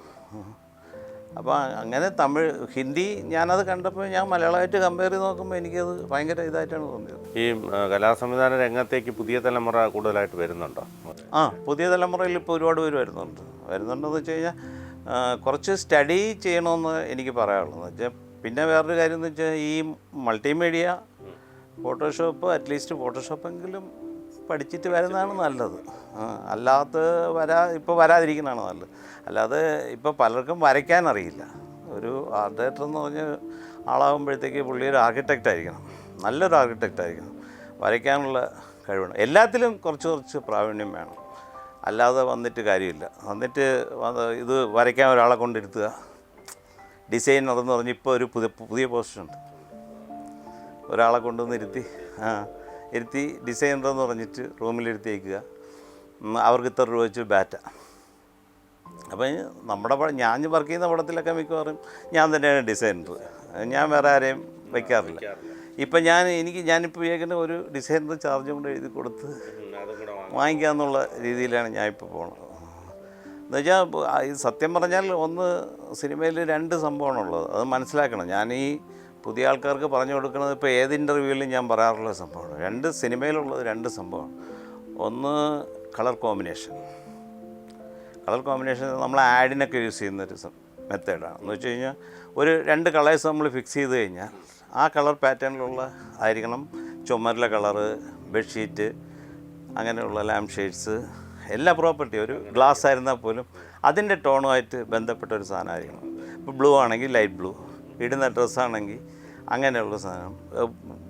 അപ്പോൾ അങ്ങനെ തമിഴ് ഹിന്ദി ഞാനത് കണ്ടപ്പോൾ ഞാൻ മലയാളമായിട്ട് കമ്പയർ ചെയ്ത് നോക്കുമ്പോൾ എനിക്കത് ഭയങ്കര ഇതായിട്ടാണ് തോന്നിയത്. ഈ കലാ കലാസംവിധാന രംഗത്തേക്ക് പുതിയ തലമുറ കൂടുതലായിട്ട് വരുന്നുണ്ടോ? ആ പുതിയ തലമുറയിൽ ഇപ്പോൾ ഒരുപാട് പേര് വരുന്നുണ്ട്. വരുന്നുണ്ടെന്ന് വെച്ച് കഴിഞ്ഞാൽ കുറച്ച് സ്റ്റഡി ചെയ്യണമെന്ന് എനിക്ക് പറയാനുള്ളത്. വെച്ചാൽ പിന്നെ വേറൊരു കാര്യം എന്ന് വെച്ചാൽ ഈ മൾട്ടിമീഡിയ ഫോട്ടോഷോപ്പ് അറ്റ്ലീസ്റ്റ് ഫോട്ടോഷോപ്പെങ്കിലും പഠിച്ചിട്ട് വരുന്നതാണ് നല്ലത്. അല്ലാത്ത വരാ ഇപ്പോൾ വരാതിരിക്കുന്നതാണ് നല്ലത്. അല്ലാതെ ഇപ്പോൾ പലർക്കും വരയ്ക്കാൻ അറിയില്ല. ഒരു ആർട്ട് എന്ന് പറഞ്ഞ ആളാകുമ്പോഴത്തേക്ക് പുള്ളി ഒരു ആർക്കിടെക്റ്റ് ആയിരിക്കണം. നല്ലൊരു ആർക്കിടെക്റ്റ് ആയിരിക്കണം. വരയ്ക്കാനുള്ള കഴിവാണ് എല്ലാത്തിലും കുറച്ച് കുറച്ച് പ്രാവീണ്യം വേണം. അല്ലാതെ വന്നിട്ട് കാര്യമില്ല. വന്നിട്ട് ഇത് വരയ്ക്കാൻ ഒരാളെ കൊണ്ടിരുത്തുക. ഡിസൈൻ എന്ന് പറഞ്ഞ് ഇപ്പോൾ ഒരു പുതിയ പുതിയ പോസ്റ്റുണ്ട് ഒരാളെ കൊണ്ടുവന്നിരുത്തി ആ ഇരുത്തി ഡിസൈൻ എന്ന് പറഞ്ഞിട്ട് റൂമിലിരുത്തി വയ്ക്കുക അവർക്ക് ഇത്ര രൂപ വെച്ച് ബാറ്റ അപ്പം നമ്മുടെ പടം ഞാൻ വർക്ക് ചെയ്യുന്ന പടത്തിലൊക്കെ മിക്കവാറും ഞാൻ തന്നെയാണ് ഡിസൈനർ ഞാൻ വേറെ ആരെയും വയ്ക്കാറില്ല ഇപ്പം ഞാൻ എനിക്ക് ഞാനിപ്പോൾ വിചാരിക്കുന്ന ഒരു ഡിസൈനർ ചാർജ് കൊണ്ട് എഴുതി കൊടുത്ത് വാങ്ങിക്കാമെന്നുള്ള രീതിയിലാണ് ഞാൻ ഇപ്പോൾ പോണത്. എന്നുവെച്ചാൽ സത്യം പറഞ്ഞാൽ ഒന്ന് സിനിമയിൽ രണ്ട് സംഭവമാണുള്ളത്. അത് മനസ്സിലാക്കണം. ഞാൻ ഈ പുതിയ ആൾക്കാർക്ക് പറഞ്ഞു കൊടുക്കുന്നത് ഇപ്പോൾ ഏത് ഇന്റർവ്യൂവിലും ഞാൻ പറയാറുള്ള സംഭവമാണ്. രണ്ട് സിനിമയിലുള്ളത് രണ്ട് സംഭവമാണ്. ഒന്ന് കളർ കോമ്പിനേഷൻ. കളർ കോമ്പിനേഷൻ നമ്മൾ ആഡിനൊക്കെ യൂസ് ചെയ്യുന്ന ഒരു മെത്തേഡാണ്. എന്ന് വെച്ച് കഴിഞ്ഞാൽ ഒരു രണ്ട് കളേഴ്സ് നമ്മൾ ഫിക്സ് ചെയ്ത് കഴിഞ്ഞാൽ ആ കളർ പാറ്റേണിലുള്ള ആയിരിക്കണം. ചുമരിലെ കളറ് ബെഡ്ഷീറ്റ് അങ്ങനെയുള്ള ലാംപ് ഷെയ്ഡ്സ് എല്ലാ പ്രോപ്പർട്ടി ഒരു ഗ്ലാസ് ആയിരുന്നാൽ പോലും അതിന്റെ ടോണുമായിട്ട് ബന്ധപ്പെട്ട ഒരു സാധനമായിരിക്കണം. ഇപ്പോൾ ബ്ലൂ ആണെങ്കിൽ ലൈറ്റ് ബ്ലൂ. ഇടുന്ന ഡ്രസ്സാണെങ്കിൽ അങ്ങനെയുള്ള സാധനം.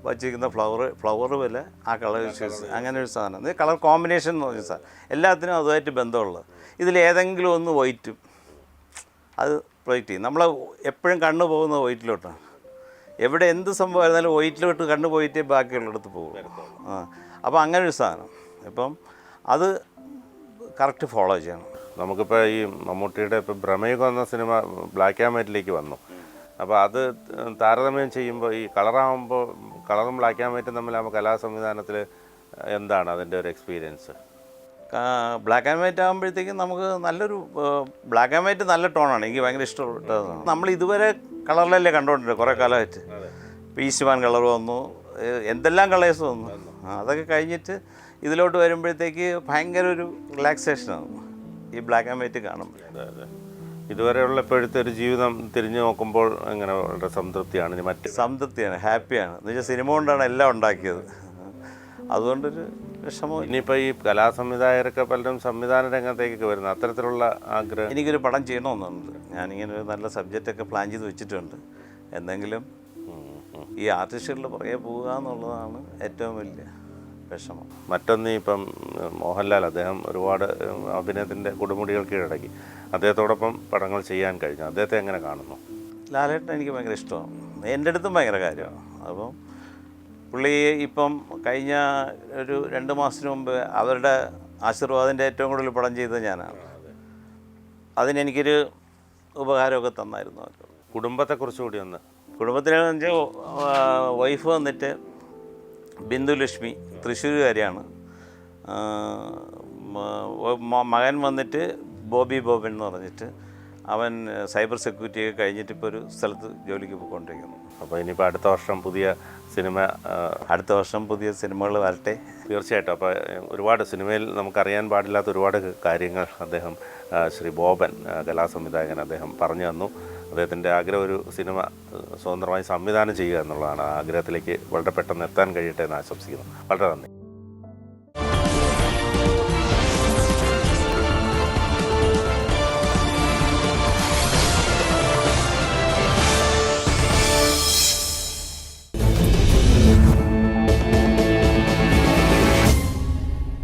വച്ചിരിക്കുന്ന ഫ്ലവർ ഫ്ലവർ വില ആ കളർ ഷൂസ് അങ്ങനെ ഒരു സാധനം. ഇത് കളർ കോമ്പിനേഷൻ എന്ന് പറഞ്ഞ സാധനം എല്ലാത്തിനും അതുമായിട്ട് ബന്ധമുള്ളത് ഇതിൽ ഏതെങ്കിലും ഒന്ന് വൈറ്റ് അത് പ്രൊജക്റ്റ് ചെയ്യും. നമ്മൾ എപ്പോഴും കണ്ണു പോകുന്നത് വൈറ്റിലോട്ടാണ് എവിടെ എന്ത് സംഭവം ആയിരുന്നാലും വൈറ്റിലോട്ട് കണ്ണു പോയിട്ടേ ബാക്കിയുള്ളിടത്ത് പോകും ആ അപ്പോൾ അങ്ങനെ ഒരു സാധനം. ഇപ്പം അത് കറക്റ്റ് ഫോളോ ചെയ്യണം. നമുക്കിപ്പോൾ ഈ മമ്മൂട്ടിയുടെ ഇപ്പോൾ ഭ്രമയുഗം എന്ന സിനിമ ബ്ലാക്ക് ആൻഡ് വൈറ്റിലേക്ക് വന്നു. അപ്പോൾ അത് താരതമ്യം ചെയ്യുമ്പോൾ ഈ കളറാകുമ്പോൾ കളറും ബ്ലാക്ക് ആൻഡ് വൈറ്റും തമ്മിലാകുമ്പോൾ കലാ സംവിധാനത്തിൽ എന്താണ് അതിന്റെ ഒരു എക്സ്പീരിയൻസ്? ബ്ലാക്ക് ആൻഡ് വൈറ്റ് ആകുമ്പോഴത്തേക്കും നമുക്ക് നല്ലൊരു ബ്ലാക്ക് ആൻഡ് വൈറ്റ് നല്ല ടോണാണ്. എനിക്ക് ഭയങ്കര ഇഷ്ടപ്പെട്ടതാണ് നമ്മൾ ഇതുവരെ കളറിലല്ലേ കണ്ടുകൊണ്ടിരുന്നത്? കുറേ കാലമായിട്ട്. ഈസ്റ്റുമാൻ കളർ വന്നു. എന്തെല്ലാം കളേഴ്സ് വന്നു? അതൊക്കെ കഴിഞ്ഞിട്ട് ഇതിലോട്ട് വരുമ്പോഴത്തേക്ക് ഭയങ്കര ഒരു റിലാക്സേഷനാണ്. ഈ ബ്ലാക്ക് ആൻഡ് വൈറ്റ് കാണുമ്പോൾ ഇതുവരെയുള്ള ഇപ്പോഴത്തെ ഒരു ജീവിതം തിരിഞ്ഞു നോക്കുമ്പോൾ അങ്ങനെ വളരെ സംതൃപ്തിയാണ്. മറ്റേ സംതൃപ്തിയാണ് ഹാപ്പിയാണ്. എന്ന് വെച്ചാൽ സിനിമ കൊണ്ടാണ് എല്ലാം ഉണ്ടാക്കിയത്. അതുകൊണ്ടൊരു വിഷമം ഇനിയിപ്പോൾ ഈ കലാ കലാസംവിധായകരൊക്കെ പലരും സംവിധാന രംഗത്തേക്കൊക്കെ വരുന്നത് അത്തരത്തിലുള്ള ആഗ്രഹം എനിക്കൊരു പടം ചെയ്യണമെന്നുണ്ട്. ഞാനിങ്ങനെ ഒരു നല്ല സബ്ജക്റ്റൊക്കെ പ്ലാൻ ചെയ്ത് വെച്ചിട്ടുണ്ട്. എന്തെങ്കിലും ഈ ആർട്ടിസ്റ്റുകളിൽ പുറകെ പോവുക എന്നുള്ളതാണ് ഏറ്റവും വലിയ വിഷമം. മറ്റൊന്ന് ഇപ്പം മോഹൻലാൽ. അദ്ദേഹം ഒരുപാട് അഭിനയത്തിന്റെ കൊടുമുടികൾ കീഴടക്കി. അദ്ദേഹത്തോടൊപ്പം പടങ്ങൾ ചെയ്യാൻ കഴിഞ്ഞു. അദ്ദേഹത്തെ എങ്ങനെ കാണുന്നു? ലാലേട്ടൻ എനിക്ക് ഭയങ്കര ഇഷ്ടമാണ്. എന്റെ അടുത്തും ഭയങ്കര കാര്യമാണ്. അപ്പം പുള്ളി ഇപ്പം കഴിഞ്ഞ ഒരു രണ്ട് മാസത്തിന് മുമ്പ് അവരുടെ ആശീർവാദിന്റെ ഏറ്റവും കൂടുതൽ പടം ചെയ്തത് ഞാനാണ്. അതിനെനിക്കൊരു ഉപകാരമൊക്കെ തന്നായിരുന്നു അവർ കുടുംബത്തെക്കുറിച്ച് കൂടി ഒന്ന്. കുടുംബത്തിലെ വെച്ചാൽ വൈഫ് വന്നിട്ട് ബിന്ദു ലക്ഷ്മി തൃശ്ശൂരുകാരിയാണ്. മകൻ വന്നിട്ട് ബോബി ബോബൻ എന്ന് പറഞ്ഞിട്ട് അവൻ സൈബർ സെക്യൂരിറ്റി ഒക്കെ കഴിഞ്ഞിട്ട് ഇപ്പോൾ ഒരു സ്ഥലത്ത് ജോലിക്ക് പോയിക്കൊണ്ടിരിക്കുന്നു. അപ്പോൾ ഇനിയിപ്പോൾ അടുത്ത വർഷം പുതിയ സിനിമ അടുത്ത വർഷം പുതിയ സിനിമകൾ വരട്ടെ. തീർച്ചയായിട്ടും. അപ്പോൾ ഒരുപാട് സിനിമയിൽ നമുക്കറിയാൻ പാടില്ലാത്ത ഒരുപാട് കാര്യങ്ങൾ അദ്ദേഹം ശ്രീ ബോബൻ കലാ കലാസംവിധായകൻ അദ്ദേഹം പറഞ്ഞു തന്നു. അദ്ദേഹത്തിന്റെ ആഗ്രഹം ഒരു സിനിമ സ്വതന്ത്രമായി സംവിധാനം ചെയ്യുക എന്നുള്ളതാണ്. ആഗ്രഹത്തിലേക്ക് വളരെ പെട്ടെന്ന് എത്താൻ കഴിയട്ടെ എന്ന് ആശംസിക്കുന്നു. വളരെ നന്ദി.